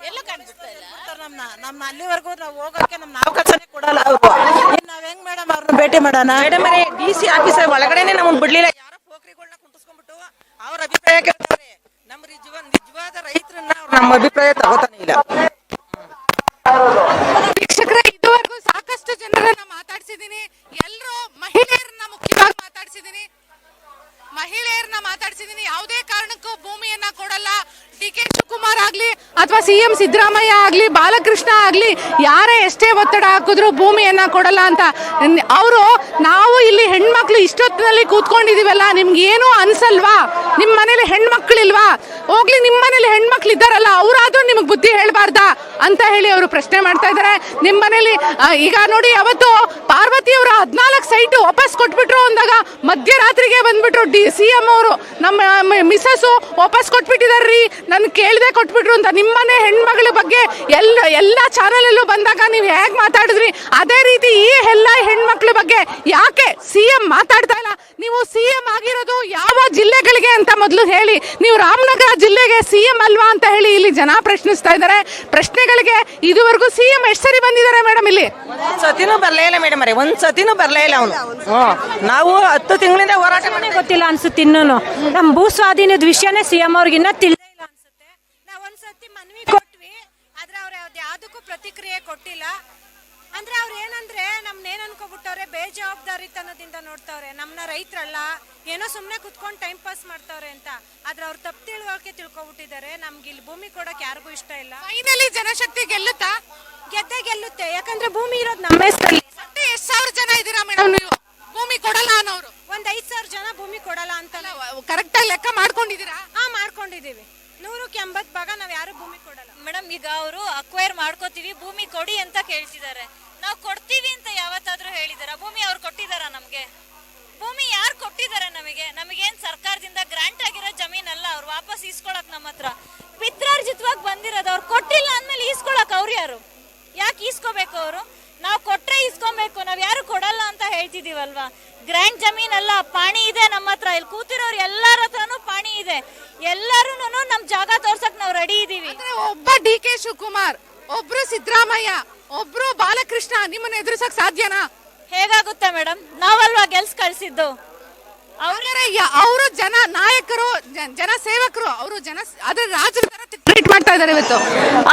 ಎಲ್ಲೂ ಕಾಣಿಸ್ತಾ ಇಲ್ಲ. ನಮ್ನ. ನಮ್ಮ ಅಲ್ಲಿವರೆಗೂ ನಾವು ಹೋಗೋಕೆ ನಮ್ಮ ಅವಕಾಶನೇ ಕೊಡಲ್ಲ ಅವರು. ನಾವ್ ಹೆಂಗ್ ಮೇಡಮ್ ಅವ್ರನ್ನ ಭೇಟಿ ಮಾಡೋಣ? ಮೇಡಮ್ ಡಿ ಸಿ ಆಫೀಸರ್ ಒಳಗಡೆನೆ ನಮ್ಮನ್ನ ಬಿಡ್ಲಿಲ್ಲ. ಯಾರೋ ಪೋಖ್ರಿಗಳನ್ನ ಕುಂಟಿಸ್ಕೊಂಡ್ಬಿಟ್ಟು ಅವ್ರ ಅಭಿಪ್ರಾಯ ಕೇಳ್ತಾರೆ. ನಮ್ಮ ನಿಜವ ನಿಜವಾದ ರೈತರನ್ನ ಅವ್ರ ನಮ್ಮ ಅಭಿಪ್ರಾಯ ತಗೋತಾನೆ ಇಲ್ಲ. ವೀಕ್ಷಕರೇ, ಇದುವರೆಗೂ ಸಾಕಷ್ಟು ಜನರನ್ನ ಮಾತಾಡ್ಸಿದೀನಿ ಎಲ್ಲರೂ ಮಹಿಳೆಯರನ್ನ ಮುಖ್ಯವಾಗಿ ಮಾತಾಡ್ಸಿದೀನಿ ಮಹಿಳೆಯರನ್ನ ಮಾತಾಡ್ಸಿದೀನಿ ಯಾವುದೇ ಕಾರಣಕ್ಕೂ ಭೂಮಿಯನ್ನ ಕೊಡಲ್ಲ. ಡಿ ಕೆ ಶಿವಕುಮಾರ್ ಆಗ್ಲಿ ಅಥವಾ ಸಿ ಎಂ ಸಿದ್ದರಾಮಯ್ಯ ಆಗ್ಲಿ, ಬಾಲಕೃಷ್ಣ ಆಗ್ಲಿ, ಯಾರೇ ಎಷ್ಟೇ ಒತ್ತಡ ಹಾಕಿದ್ರು ಭೂಮಿಯನ್ನ ಕೊಡಲ್ಲ ಅಂತ. ಅವರು ನಾವು ಇಲ್ಲಿ ಹೆಣ್ಮಕ್ಳು ಇಷ್ಟೊತ್ತಿನಲ್ಲಿ ಕೂತ್ಕೊಂಡಿದೀವಲ್ಲ ನಿಮ್ಗೆ ಏನೂ ಅನ್ಸಲ್ವಾ? ನಿಮ್ಮ ಮನೇಲಿ ಹೆಣ್ಮಕ್ಳಿಲ್ವಾ? ಹೋಗ್ಲಿ ನಿಮ್ಮ ಮನೇಲಿ ಹೆಣ್ಮಕ್ಳು ಇದ್ದಾರಲ್ಲ, ಅವರಾದ್ರೂ ನಿಮಗೆ ಬುದ್ಧಿ ಹೇಳ್ಬಾರ್ದಾ? ಅಂತ ಹೇಳಿ ಅವರು ಪ್ರಶ್ನೆ ಮಾಡ್ತಾ ಇದ್ದಾರೆ ನಿಮ್ಮ ಮನೇಲಿ ಈಗ ನೋಡಿ ಅವತ್ತು ಪಾರ್ವತಿ ಅವರ ಹದಿನಾಲ್ಕು ಸೈಟ್ ವಾಪಸ್ ಕೊಟ್ಬಿಟ್ರು ಅಂದಾಗ ಮಧ್ಯರಾತ್ರಿಗೆ ಬಂದ್ಬಿಟ್ರು ಡಿ ಸಿ ಎಂ ಅವರು. ನಮ್ಮ ಮಿಸ್ಸಸ್ಸು ವಾಪಸ್ ಕೊಟ್ಬಿಟ್ಟಿದಾರ್ರಿ. ನನ್ ಕೇಳದೆ ಕೊಟ್ಬಿಟ್ರು ಅಂತ ನಿಮ್ಮನೆ ಹೆಣ್ಮಗಳ ಬಗ್ಗೆ ಎಲ್ಲ ಎಲ್ಲ ಚಾನಲಲ್ಲೂ ಬಂದಾಗ ನೀವು ಹೇಗೆ ಮಾತಾಡಿದ್ರಿ? ಅದೇ ರೀತಿ ಈ ಎಲ್ಲ ಹೆಣ್ಮಕ್ಳ ಬಗ್ಗೆ ಯಾಕೆ ಸಿ ಎಂ ಮಾತಾಡ್ತಾ ಇಲ್ಲ? ನೀವು ಸಿ ಎಂ ಆಗಿರೋದು ಯಾವ ಜಿಲ್ಲೆಗಳಿಗೆ ಅಂತ ಮೊದಲು ಹೇಳಿ. ನೀವು ರಾಮನಗರ ಜಿಲ್ಲೆಗೆ ಸಿ ಎಂ ಅಲ್ವಾ ಅಂತ ಹೇಳಿ ಇಲ್ಲಿ ಜನ ಪ್ರಶ್ನಿಸ್ತಾ ಇದ್ದಾರೆ. ಪ್ರಶ್ನೆಗಳಿಗೆ ಇದುವರೆಗೂ ಸಿ ಎಂ ಎಷ್ಟು ಸರಿ ಬಂದಿದ್ದಾರೆ ಮೇಡಮ್ ಇಲ್ಲಿ? ಒಂದ್ ಸತಿನೂ ಬರಲೇ ಇಲ್ಲ ಮೇಡಮ್ ಅರೇ ಒಂದ್ ಸತಿನೂ ಬರಲೇ ಇಲ್ಲ ಅವನು. ನಾವು ಹತ್ತು ತಿಂಗಳಿಂದ ಹೋರಾಟ ಮಾಡಿ ಗೊತ್ತಿಲ್ಲ ಅನ್ಸುತ್ತೆ ಇನ್ನೂ ನಮ್ಮ ಭೂ ಸ್ವಾಧೀನದ ವಿಷಯನೇ ಸಿ ಎಂ ಅವ್ರಿಗಿನ್ನ ಇನ್ನೂ ತಿಳಿದೇ ಇಲ್ಲ ಅನ್ಸುತ್ತೆ ನಾವು ಒಂದ್ಸತಿ ಮನವಿ ಕೊಟ್ವಿ ಆದ್ರೆ ಅವ್ರು ಯಾವ್ದು ಯಾವ್ದಕ್ಕೂ ಪ್ರತಿಕ್ರಿಯೆ ಕೊಟ್ಟಿಲ್ಲ. ಅಂದ್ರೆ ಅವ್ರು ಏನಂದ್ರೆ ನಮ್ನ ಏನ್ ಅನ್ಕೋಬಿಟ್ಟವ್ರೆ ಬೇಜವಾಬ್ದಾರಿತನದಿಂದ ನೋಡ್ತಾವ್ರೆ ನಮ್ನ ರೈತರಲ್ಲ ಏನೋ ಸುಮ್ನೆ ಕುತ್ಕೊಂಡು ಟೈಮ್ ಪಾಸ್ ಮಾಡ್ತವ್ರೆ ಅಂತ. ಆದ್ರೆ ಅವ್ರು ತಪ್ಪು ತಿಳುವಳಿಕೆ ತಿಳ್ಕೊಬಿಟ್ಟಿದ್ದಾರೆ. ನಮ್ಗೆ ಇಲ್ಲಿ ಭೂಮಿ ಕೊಡಕ್ ಯಾರಿಗೂ ಇಷ್ಟ ಇಲ್ಲ. ಫೈನಲಿ ಜನಶಕ್ತಿ ಗೆಲ್ಲುತ್ತಾ? ಗೆದ್ದೆ ಗೆಲ್ಲುತ್ತೆ. ಯಾಕಂದ್ರೆ ಭೂಮಿ ಇರೋದು ನಮ್ಮ ಹೆಸರಲ್ಲಿ ಎಷ್ಟ್ ಸಾವಿರ ಜನ ಇದ್ದೀರಾ ಮೇಡಮ್ ನೀವು? ಭೂಮಿ ಕೊಡಲ್ಲ ಅನ್ನೋರು. ಒಂದ್ ಐದ್ ಸಾವಿರ ಜನ ಭೂಮಿ ಕೊಡಲ್ಲ ಅಂತ. ಕರೆಕ್ಟ್ ಆಗಿ ಲೆಕ್ಕ ಮಾಡ್ಕೊಂಡಿದ್ದೀರಾ? ಹಾ ಮಾಡ್ಕೊಂಡಿದೀವಿ ನೂರಕ್ಕೆ ಎಂಬತ್ತು ಭಾಗ ನಾವು ಯಾರು ಭೂಮಿ ಕೊಡಲ್ಲ. ಮೇಡಮ್, ಈಗ ಅವರು ಅಕ್ವೈರ್ ಮಾಡ್ಕೋತೀವಿ, ಭೂಮಿ ಕೊಡಿ ಅಂತ ಕೇಳ್ತಿದ್ದಾರೆ. ನಾವು ಕೊಡ್ತೀವಿ ಅಂತ ಯಾವತ್ತಾದ್ರೂ ಹೇಳಿದಾರ? ಭೂಮಿ ಅವ್ರು ಕೊಟ್ಟಿದಾರ ನಮಗೆ? ಭೂಮಿ ಯಾರು ಕೊಟ್ಟಿದ್ದಾರೆ ನಮಗೆ? ನಮಗೇನ್ ಸರ್ಕಾರದಿಂದ ಗ್ರಾಂಟ್ ಆಗಿರೋ ಜಮೀನಲ್ಲ, ಅವ್ರು ವಾಪಸ್ ಈಸ್ಕೊಳಕ್ ನಮ್ಮ ಹತ್ರ. ಪಿತ್ರಾರ್ಜಿತವಾಗಿ ಬಂದಿರೋದು ಅವ್ರು ಕೊಟ್ಟಿಲ್ಲ ಅಂದ್ಮೇಲೆ ಈಸ್ಕೊಳಕ್ ಅವ್ರು ಯಾರು? ಯಾಕೆ ಈಸ್ಕೋಬೇಕು ಅವರು? ನಾವು ಕೊಟ್ಟರೆ ಇಸ್ಕೊಬೇಕು ನಾವು ಯಾರು ಕೊಡಲ್ಲ ಅಂತ ಹೇಳ್ತಿದ್ದೀವಲ್ವಾ ಗ್ರ್ಯಾಂಡ್ ಜಮೀನ್ ಅಲ್ಲ ಪಾಣಿ ಇದೆ ನಮ್ಮ ಹತ್ರ. ಇಲ್ಲಿ ಕೂತಿರೋರು ಎಲ್ಲರ ಹತ್ರನೂ ಪಾಣಿ ಇದೆ. ಎಲ್ಲರೂ ನಮ್ ಜಾಗ ತೋರ್ಸಕ್ ನಾವು ರೆಡಿ ಇದೀವಿ. ಒಬ್ಬ ಡಿ ಕೆ ಶಿವಕುಮಾರ್ ಒಬ್ರು ಸಿದ್ದರಾಮಯ್ಯ ಒಬ್ರು ಬಾಲಕೃಷ್ಣ ನಿಮ್ಮನ್ನ ಎದುರಿಸಕ್ ಸಾಧ್ಯನಾ? ಹೇಗಾಗುತ್ತೆ ಮೇಡಮ್ ನಾವಲ್ವಾ ಗೆಲ್ಸ್ ಕಳ್ಸಿದ್ದು? ಅವ್ರೆ ಅವರು ಜನ ನಾಯಕರು ಜನ ಸೇವಕರು ಅವರು ಜನ ಅದ್ರ ರಾಜರ ತರ ಟ್ರೀಟ್ ಮಾಡ್ತಾ ಇದ್ದಾರೆ ಇವತ್ತು.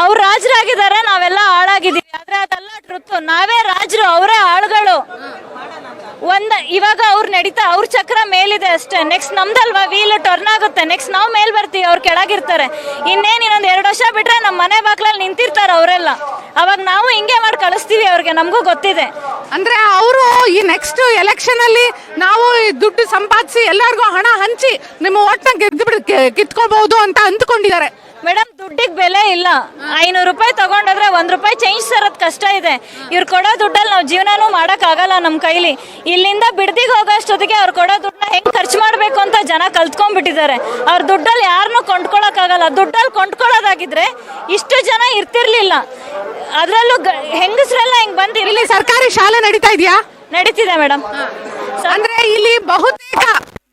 ಅವ್ರು ರಾಜರಾಗಿದ್ದಾರೆ ನಾವೆಲ್ಲ ಹಾಳಾಗಿದ್ದೀವಿ. ಆದ್ರೆ ಅದೆಲ್ಲ ಟ್ರುತ್ ನಾವೇ ರಾಜರು ಅವರೇ ಆಳುಗಳು. ಒಂದ ಇವಾಗ ಅವ್ರು ನಡೀತಾ ಅವ್ರ ಚಕ್ರ ಮೇಲಿದೆ ಅಷ್ಟೇ. ನೆಕ್ಸ್ಟ್ ನಮ್ದಲ್ವಾ ವೀಲ್ ಟರ್ನ್ ಆಗುತ್ತೆ. ನೆಕ್ಸ್ಟ್ ನಾವು ಮೇಲ್ ಬರ್ತೀವಿ ಅವ್ರು ಕೆಳಗಿರ್ತಾರೆ. ಇನ್ನೇನ್ ಇನ್ನೊಂದ್ ಎರಡು ವರ್ಷ ಬಿಟ್ರೆ ನಮ್ಮ ಮನೆ ಬಾಗ್ಲಲ್ಲಿ ನಿಂತಿರ್ತಾರೆ ಅವರೆಲ್ಲ. ಅವಾಗ ನಾವು ಹಿಂಗೆ ಮಾಡಿ ಕಳಿಸ್ತೀವಿ ಅವ್ರಿಗೆ ನಮಗೂ ಗೊತ್ತಿದೆ. ಅಂದ್ರೆ ಅವರು ಈ ನೆಕ್ಸ್ಟ್ ಎಲೆಕ್ಷನ್ ಅಲ್ಲಿ ನಾವು ಈ ದುಡ್ಡು ಸಂಪಾದಿಸಿ ಎಲ್ಲರಿಗೂ ಹಣ ಹಂಚಿ ನಿಮ್ಮ ಓಟ್ನ ಗೆದ್ದು ಬಿಡ್ ಕಿತ್ಕೋಬಹುದು ಅಂತ ಅಂದ್ಕೊಂಡಿದ್ದಾರೆ. ಮೇಡಮ್ ದುಡ್ಡಿಗೆ ಬೆಲೆ ಇಲ್ಲ. ಐನೂರು ರೂಪಾಯಿ ತಗೊಂಡ್ರೆ ಒಂದ್ ರೂಪಾಯಿ ಚೇಂಜ್ ತರೋದ್ ಕಷ್ಟ ಇದೆ. ಇವ್ರು ಕೊಡೋ ದುಡ್ಡಲ್ಲಿ ನಾವು ಜೀವನನೂ ಮಾಡಕ್ ಆಗಲ್ಲ ನಮ್ಮ ಕೈಲಿ. ಇಲ್ಲಿಂದ ಬಿಡ್ದಿಗೆ ಹೋಗೋಷ್ಟೊತ್ತಿಗೆ ಅವ್ರು ಕೊಡೋ ದುಡ್ಡನ್ನ ಹೆಂಗ್ ಖರ್ಚು ಮಾಡ್ಬೇಕು ಅಂತ ಜನ ಕಲ್ತ್ಕೊಂಡ್ಬಿಟ್ಟಿದ್ದಾರೆ. ಅವ್ರ ದುಡ್ಡಲ್ಲಿ ಯಾರನ್ನು ಕೊಂಡ್ಕೊಳಕ್ ಆಗಲ್ಲ ದುಡ್ಡಲ್ಲಿ ಕೊಂಡ್ಕೊಳ್ಳೋದಾಗಿದ್ರೆ ಇಷ್ಟು ಜನ ಇರ್ತಿರ್ಲಿಲ್ಲ. ಅದರಲ್ಲೂ ಹೆಂಗಸ್ರೆಲ್ಲ ಹೆಂಗ್ ಬಂದಿರ್ಲಿ ಇಲ್ಲಿ ಸರ್ಕಾರಿ ಶಾಲೆ ನಡೀತಾ ಇದೆಯಾ? ನಡೀತಿದೆ ಮೇಡಮ್. ಅಂದ್ರೆ ಇಲ್ಲಿ ಬಹುತೇಕ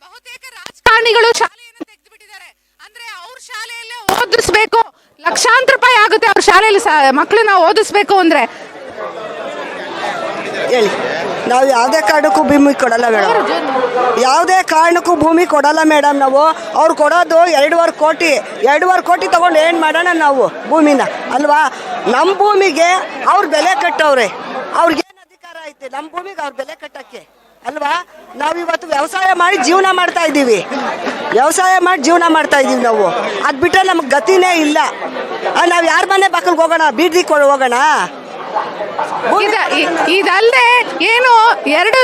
ಬಹುತೇಕ ರಾಜಕಾರಣಿಗಳು ಶಾಲೆಯನ್ನು ತೆಗೆದು ಬಿಟ್ಟಿದ್ದಾರೆ ಅಂದ್ರೆ ಅವ್ರ ಶಾಲೆಯಲ್ಲೇ ಓದಿಸ್ಬೇಕು. ಲಕ್ಷಾಂತರ ರೂಪಾಯಿ ಆಗುತ್ತೆ ಅವ್ರ ಶಾಲೆಯಲ್ಲಿ ಮಕ್ಕಳನ್ನ ಓದಿಸ್ಬೇಕು ಅಂದ್ರೆ. ಹೇಳಿ. ನಾವು ಯಾವುದೇ ಕಾರಣಕ್ಕೂ ಭೂಮಿ ಕೊಡಲ್ಲ ಮೇಡಮ್. ಯಾವುದೇ ಕಾರಣಕ್ಕೂ ಭೂಮಿ ಕೊಡಲ್ಲ ಮೇಡಮ್ ನಾವು. ಅವ್ರು ಕೊಡೋದು ಎರಡೂವರೆ ಕೋಟಿ ಎರಡೂವರೆ ಕೋಟಿ ತಗೊಂಡು ಏನು ಮಾಡೋಣ ನಾವು ಭೂಮಿನ ಅಲ್ವಾ? ನಮ್ಮ ಭೂಮಿಗೆ ಅವ್ರು ಬೆಲೆ ಕಟ್ಟವ್ರೆ. ಅವ್ರಿಗೇನು ಅಧಿಕಾರ ಐತೆ? ನಮ್ಮ ಭೂಮಿಗೆ ಅವ್ರು ಬೆಲೆ ಕಟ್ಟಕ್ಕೆ. ಅಲ್ವಾ? ನಾವು ಇವತ್ತು ವ್ಯವಸಾಯ ಮಾಡಿ ಜೀವನ ಮಾಡ್ತಾ ಇದ್ದೀವಿ. ವ್ಯವಸಾಯ ಮಾಡಿ ಜೀವನ ಮಾಡ್ತಾ ಇದ್ದೀವಿ ನಾವು. ಅದು ಬಿಟ್ಟರೆ ನಮ್ಗೆ ಗತಿನೇ ಇಲ್ಲ. ನಾವು ಯಾರ ಮನೆ ಬಾಕಲ್ಗೆ ಹೋಗೋಣ? ಕೊಡ ಹೋಗೋಣ? ಇದಲ್ಲದೆ ಏನು, ಎರಡು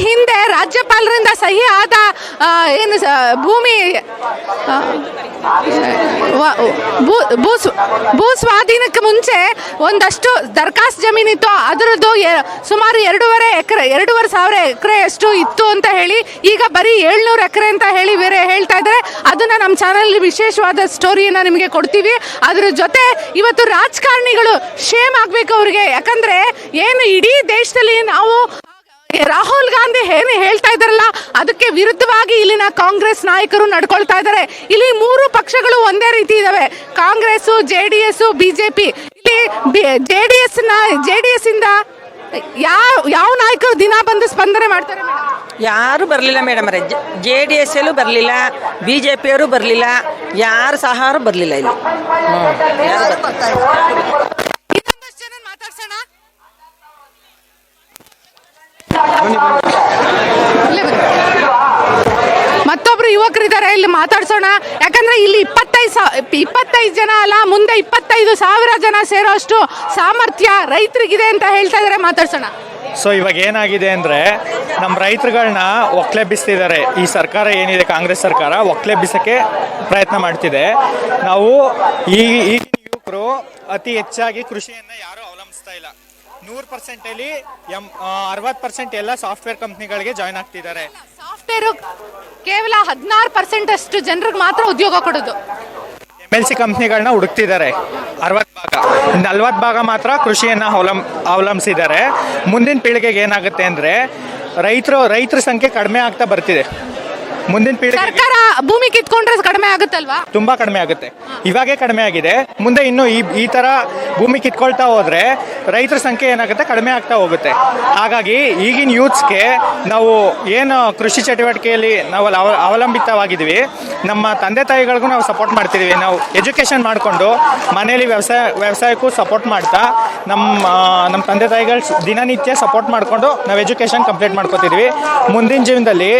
ಹಿಂದೆ ರಾಜ್ಯಪಾಲರಿಂದ ಸಹಿ ಆದ ಏನು ಭೂಮಿ ಭೂ- ಭೂ ಸ್ವ- ಭೂ ಸ್ವಾಧೀನಕ್ಕೆ ಮುಂಚೆ ಒಂದಷ್ಟು ದರ್ಖಾಸ್ತು ಜಮೀನಿತ್ತು. ಅದರದ್ದು ಸುಮಾರು ಎರಡೂವರೆ ಎಕರೆ, ಎರಡೂವರೆ ಸಾವಿರ ಎಕರೆ ಅಷ್ಟು ಇತ್ತು ಅಂತ ಹೇಳಿ, ಈಗ ಬರೀ ಏಳ್ನೂರು ಎಕರೆ ಅಂತ ಹೇಳಿ ಬೇರೆ ಹೇಳ್ತಾ ಇದ್ದಾರೆ. ಅದನ್ನ ನಮ್ಮ ಚಾನಲ್ ವಿಶೇಷವಾದ ಸ್ಟೋರಿಯನ್ನ ನಿಮಗೆ ಕೊಡ್ತೀವಿ. ಅದರ ಜೊತೆ ಇವತ್ತು ರಾಜಕಾರಣಿಗಳು ಶೇಮ್ ಆಗ್ಬೇಕು ಅವ್ರಿಗೆ. ಯಾಕಂದ್ರೆ ಏನು ಇಡೀ ದೇಶದಲ್ಲಿ ನಾವು ರಾಹುಲ್ ಗಾಂಧಿ ಏನು ಹೇಳ್ತಾ ಇದ್ದಾರಲ್ಲ, ಅದಕ್ಕೆ ವಿರುದ್ಧವಾಗಿ ಇಲ್ಲಿನ ಕಾಂಗ್ರೆಸ್ ನಾಯಕರು ನಡ್ಕೊಳ್ತಾ ಇದ್ದಾರೆ. ಇಲ್ಲಿ ಮೂರು ಪಕ್ಷಗಳು ಒಂದೇ ರೀತಿ ಇದಾವೆ. Congress J D S BJP ಇಲ್ಲಿ ಜೆ ಡಿ ಎಸ್ನ ಜೆ ಡಿ ಎಸ್ ಇಂದ ಯಾವ ಯಾವ ನಾಯಕರು ದಿನ ಬಂದು ಸ್ಪಂದನೆ ಮಾಡ್ತಾರೆ ಯಾರು ಬರಲಿಲ್ಲ ಮೇಡಮ್ ಅವರೇ. ಜೆ ಡಿ ಎಸ್ ಎಲ್ಲೂ ಬರಲಿಲ್ಲ, ಬಿ ಜೆ ಪಿಯವರು ಬರಲಿಲ್ಲ, ಯಾರು ಸಹ ಬರಲಿಲ್ಲ ಇಲ್ಲಿ ಇನ್ನೊಂದಷ್ಟು ಜನ ಮಾತಾಡ್ಸೋಣ ಇಲ್ಲೇ ಬನ್ನಿ. ಮತ್ತೊಬ್ರು ಯುವಕರಿದ್ದಾರೆ, ಇಲ್ಲಿ ಮಾತಾಡ್ಸೋಣ. ಯಾಕಂದ್ರೆ ಇಲ್ಲಿ ಇಪ್ಪತ್ತೈದು ಸಾ ಇಪ್ಪತ್ತೈದು ಜನ ಅಲ್ಲ, ಮುಂದೆ ಇಪ್ಪತ್ತೈದು ಸಾವಿರ ಜನ ಸೇರೋಷ್ಟು ಸಾಮರ್ಥ್ಯ ರೈತರಿಗಿದೆ ಅಂತ ಹೇಳ್ತಾ ಇದಾರೆ ಮಾತಾಡ್ಸೋಣ. ಸೊ ಇವಾಗ ಏನಾಗಿದೆ ಅಂದರೆ ನಮ್ಮ ರೈತರುಗಳನ್ನ ಒಕ್ಲೆಬ್ಬಿಸ್ತಿದ್ದಾರೆ ಈ ಸರ್ಕಾರ ಏನಿದೆ, ಕಾಂಗ್ರೆಸ್ ಸರ್ಕಾರ ಒಕ್ಲೆಬ್ಬಿಸೋಕ್ಕೆ ಪ್ರಯತ್ನ ಮಾಡ್ತಿದೆ. ನಾವು ಈ ಈಗಿನ ಯುವಕರು ಅತಿ ಹೆಚ್ಚಾಗಿ ಕೃಷಿಯನ್ನು ಯಾರೂ ಅವಲಂಬಿಸ್ತಾ ಇಲ್ಲ. ನೂರು ಪರ್ಸೆಂಟಲ್ಲಿ ಎಂ ಅರವತ್ತು ಪರ್ಸೆಂಟ್ ಎಲ್ಲ ಸಾಫ್ಟ್ವೇರ್ ಕಂಪ್ನಿಗಳಿಗೆ ಜಾಯ್ನ್ ಆಗ್ತಿದ್ದಾರೆ. ಸಾಫ್ಟ್ವೇರ್ ಕೇವಲ ಹದಿನಾರು ಪರ್ಸೆಂಟ್ ಅಷ್ಟು ಜನರಿಗೆ ಮಾತ್ರ ಉದ್ಯೋಗ ಕೊಡೋದು. ಎಂ ಎಲ್ ಸಿ ಕಂಪ್ನಿಗಳನ್ನ ಹುಡುಕ್ತಿದ್ದಾರೆ. ಅರವತ್ತು ಭಾಗ. ನಲ್ವತ್ತು ಭಾಗ ಮಾತ್ರ ಕೃಷಿಯನ್ನ ಅವಲಂ ಅವಲಂಬಿಸಿದ್ದಾರೆ. ಮುಂದಿನ ಪೀಳಿಗೆಗೆ ಏನಾಗುತ್ತೆ ಅಂದ್ರೆ ರೈತರು ರೈತರ ಸಂಖ್ಯೆ ಕಡಿಮೆ ಆಗ್ತಾ ಬರ್ತಿದೆ. ಮುಂದಿನ ಪೀಳಿಗೆ ಸರ್ಕಾರ ಭೂಮಿ ಕಿತ್ಕೊಂಡ್ರೆ ಕಡಿಮೆ ಆಗುತ್ತಲ್ವಾ? ತುಂಬಾ ಕಡಿಮೆ ಆಗುತ್ತೆ. ಇವಾಗೇ ಕಡಿಮೆ ಆಗಿದೆ. ಮುಂದೆ ಇನ್ನು ಈ ಈ ತರ ಭೂಮಿ ಕಿತ್ಕೊಳ್ತಾ ಹೋದ್ರೆ ರೈತರ ಸಂಖ್ಯೆ ಏನಾಗುತ್ತೆ? ಕಡಿಮೆ ಆಗ್ತಾ ಹೋಗುತ್ತೆ. ಹಾಗಾಗಿ ಈಗಿನ ಯೂತ್ಸ್ಗೆ ನಾವು ಏನು ಕೃಷಿ ಚಟುವಟಿಕೆಯಲ್ಲಿ ನಾವು ಅವ- ಅವಲಂಬಿತವಾಗಿದ್ದೀವಿ ನಮ್ಮ ತಂದೆ ತಾಯಿಗಳಿಗೂ ನಾವು ಸಪೋರ್ಟ್ ಮಾಡ್ತಿದ್ದೀವಿ. ನಾವು ಎಜುಕೇಷನ್ ಮಾಡಿಕೊಂಡು ಮನೇಲಿ ವ್ಯವಸಾಯ ವ್ಯವಸಾಯಕ್ಕೂ ಸಪೋರ್ಟ್ ಮಾಡ್ತಾ ನಮ್ಮ ಆ, ನಮ್ಮ ತಂದೆ ತಾಯಿಗಳು ದಿನನಿತ್ಯ ಸಪೋರ್ಟ್ ಮಾಡಿಕೊಂಡು ನಾವು ಎಜುಕೇಷನ್ ಕಂಪ್ಲೀಟ್ ಮಾಡ್ಕೋತಿದ್ವಿ ಮುಂದಿನ ಜೀವನದಲ್ಲಿ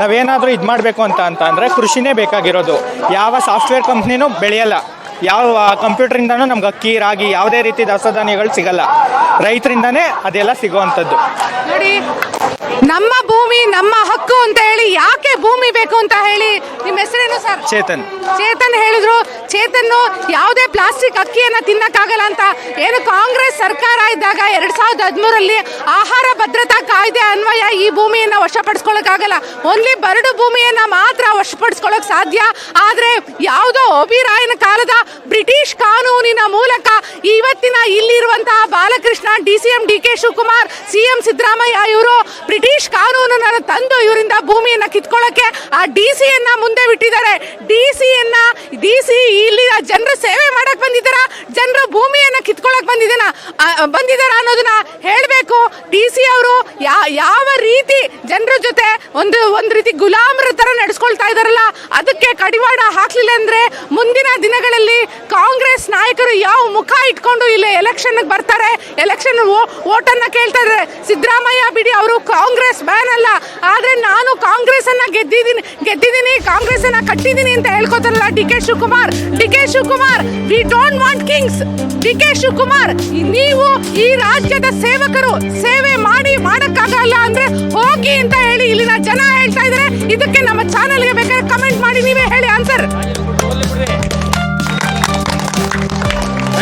ನಾವೇನಾದರೂ ಇದು ಮಾಡಬೇಕು ಅಂತ ಅಂತ ಕೃಷಿನೇ ಬೇಕಾಗಿರೋದು. ಯಾವ ಸಾಫ್ಟ್ವೇರ್ ಕಂಪ್ನಿನೂ ಬೆಳೆಯಲ್ಲ. ಯಾವ ಕಂಪ್ಯೂಟರಿಂದನೂ ನಮ್ಗೆ ಅಕ್ಕಿ ರಾಗಿ ಯಾವುದೇ ರೀತಿ ದವಸ ಧಾನ್ಯಗಳು ಸಿಗಲ್ಲ. ರೈತರಿಂದನೇ ಅದೆಲ್ಲ ಸಿಗುವಂಥದ್ದು. ನೋಡಿ ನಮ್ಮ ಭೂಮಿ ನಮ್ಮ ಹಕ್ಕು ಅಂತ ಹೇಳಿ ಯಾಕೆ ಭೂಮಿ ಬೇಕು ಅಂತ ಹೇಳಿ ನಿಮ್ಮ ಹೆಸರೇನು ಸರ್? ಚೇತನ್. ಚೇತನ್ ಹೇಳಿದ್ರು. ಚೇತನ್ ಯಾವುದೇ ಪ್ಲಾಸ್ಟಿಕ್ ಅಕ್ಕಿಯನ್ನ ತಿನ್ನಕ್ಕಾಗಲ್ಲ ಅಂತ ಏನು ಕಾಂಗ್ರೆಸ್ ಸರ್ಕಾರ ಇದ್ದಾಗ ಎರಡ್ ಸಾವಿರದ ಹದಿಮೂರಲ್ಲಿ ಆಹಾರ ಭದ್ರತಾ ಕಾಯ್ದೆ ಅನ್ವಯ ಈ ಭೂಮಿಯನ್ನ ವಶಪಡಿಸ್ಕೊಳಕ್ಕಾಗಲ್ಲ. ಓನ್ಲಿ ಬರಡು ಭೂಮಿಯನ್ನ ಮಾತ್ರ ವಶಪಡಿಸ್ಕೊಳಕ್ ಸಾಧ್ಯ. ಆದ್ರೆ ಯಾವುದೋ ಓಬಿರಾಯನ ಕಾಲದ ಬ್ರಿಟಿಷ್ ಕಾನೂನಿನ ಮೂಲಕ ಇವತ್ತಿನ ಇಲ್ಲಿರುವಂತಹ Balakrishna, D C M, D K Shivakumar, C M Siddaramaiah ಇವರು ಬ್ರಿಟಿಷ್ ಕಾನೂನನ್ನು ತಂದು ಇವರಿಂದ ಭೂಮಿಯನ್ನು ಕಿತ್ಕೊಳ್ಳೋಕ್ಕೆ ಆ ಡಿ ಸಿಯನ್ನ ಮುಂದೆ ಬಿಟ್ಟಿದ್ದಾರೆ. ಡಿ ಸಿಯನ್ನ ಡಿ ಸಿ ಇಲ್ಲಿನ ಜನರ ಸೇವೆ ಮಾಡಕ್ಕೆ ಬಂದಿದ್ದಾರ? ಜನರ ಭೂಮಿಯನ್ನು ಕಿತ್ಕೊಳ್ಳೋಕೆ ಬಂದಿದ್ದಾನ? ಬಂದಿದ್ದಾರ ಅನ್ನೋದನ್ನ ಹೇಳಬೇಕು. ಡಿ ಸಿ ಅವರು ಯಾವ ರೀತಿ ಜನರ ಜೊತೆ ಒಂದು ಒಂದು ರೀತಿ ಗುಲಾಮರ ಥರ ನಡೆಸ್ಕೊಳ್ತಾ ಇದ್ದಾರಲ್ಲ, ಅದಕ್ಕೆ ಕಡಿವಾಣ ಹಾಕಲಿಲ್ಲ ಅಂದರೆ ಮುಂದಿನ ದಿನಗಳಲ್ಲಿ ಕಾಂಗ್ರೆಸ್ ನಾಯಕರು ಯಾವ ಮುಖ ಇಟ್ಕೊಂಡು ಇಲ್ಲಿ ಎಲೆಕ್ಷನ್ ಬರ್ತಾರೆ? ಎಲೆಕ್ಷನ್ ಓಟನ್ನ ಕೇಳ್ತಾ ಇದ್ದಾರೆ. ಸಿದ್ದರಾಮಯ್ಯ, ಬಿಡಿ, ಅವರು ಕಾಂಗ್ರೆಸ್ ಬ್ಯಾನ್ ಅಲ್ಲ. ಆದ್ರೆ ನಾನು ಕಾಂಗ್ರೆಸ್ ಅನ್ನ ಗೆದ್ದಿದ್ದೀನಿ. ಗೆದ್ದಿದ್ದೀನಿ ಕಾಂಗ್ರೆಸ್ ಅನ್ನ ಕಟ್ಟಿದ್ದೀನಿ ಅಂತ ಹೇಳ್ಕೊತಾರಲ್ಲ D K Shivakumar. D K Shivakumar we don't want kings D K Shivakumar, ನೀವು ಈ ರಾಜ್ಯದ ಸೇವಕರು. ಸೇವೆ ಮಾಡಿ, ಮಾಡಕ್ಕಾಗಲ್ಲ ಅಂದ್ರೆ ಹೋಗಿ ಅಂತ ಹೇಳಿ ಇಲ್ಲಿನ ಜನ ಹೇಳ್ತಾ ಇದ್ದಾರೆ. ಇದಕ್ಕೆ ನಮ್ಮ ಚಾನೆಲ್ಗೆ ಬೇಕಾದ್ರೆ ಕಮೆಂಟ್ ಮಾಡಿ, ನೀವೇ ಹೇಳಿ ಆನ್ಸರ್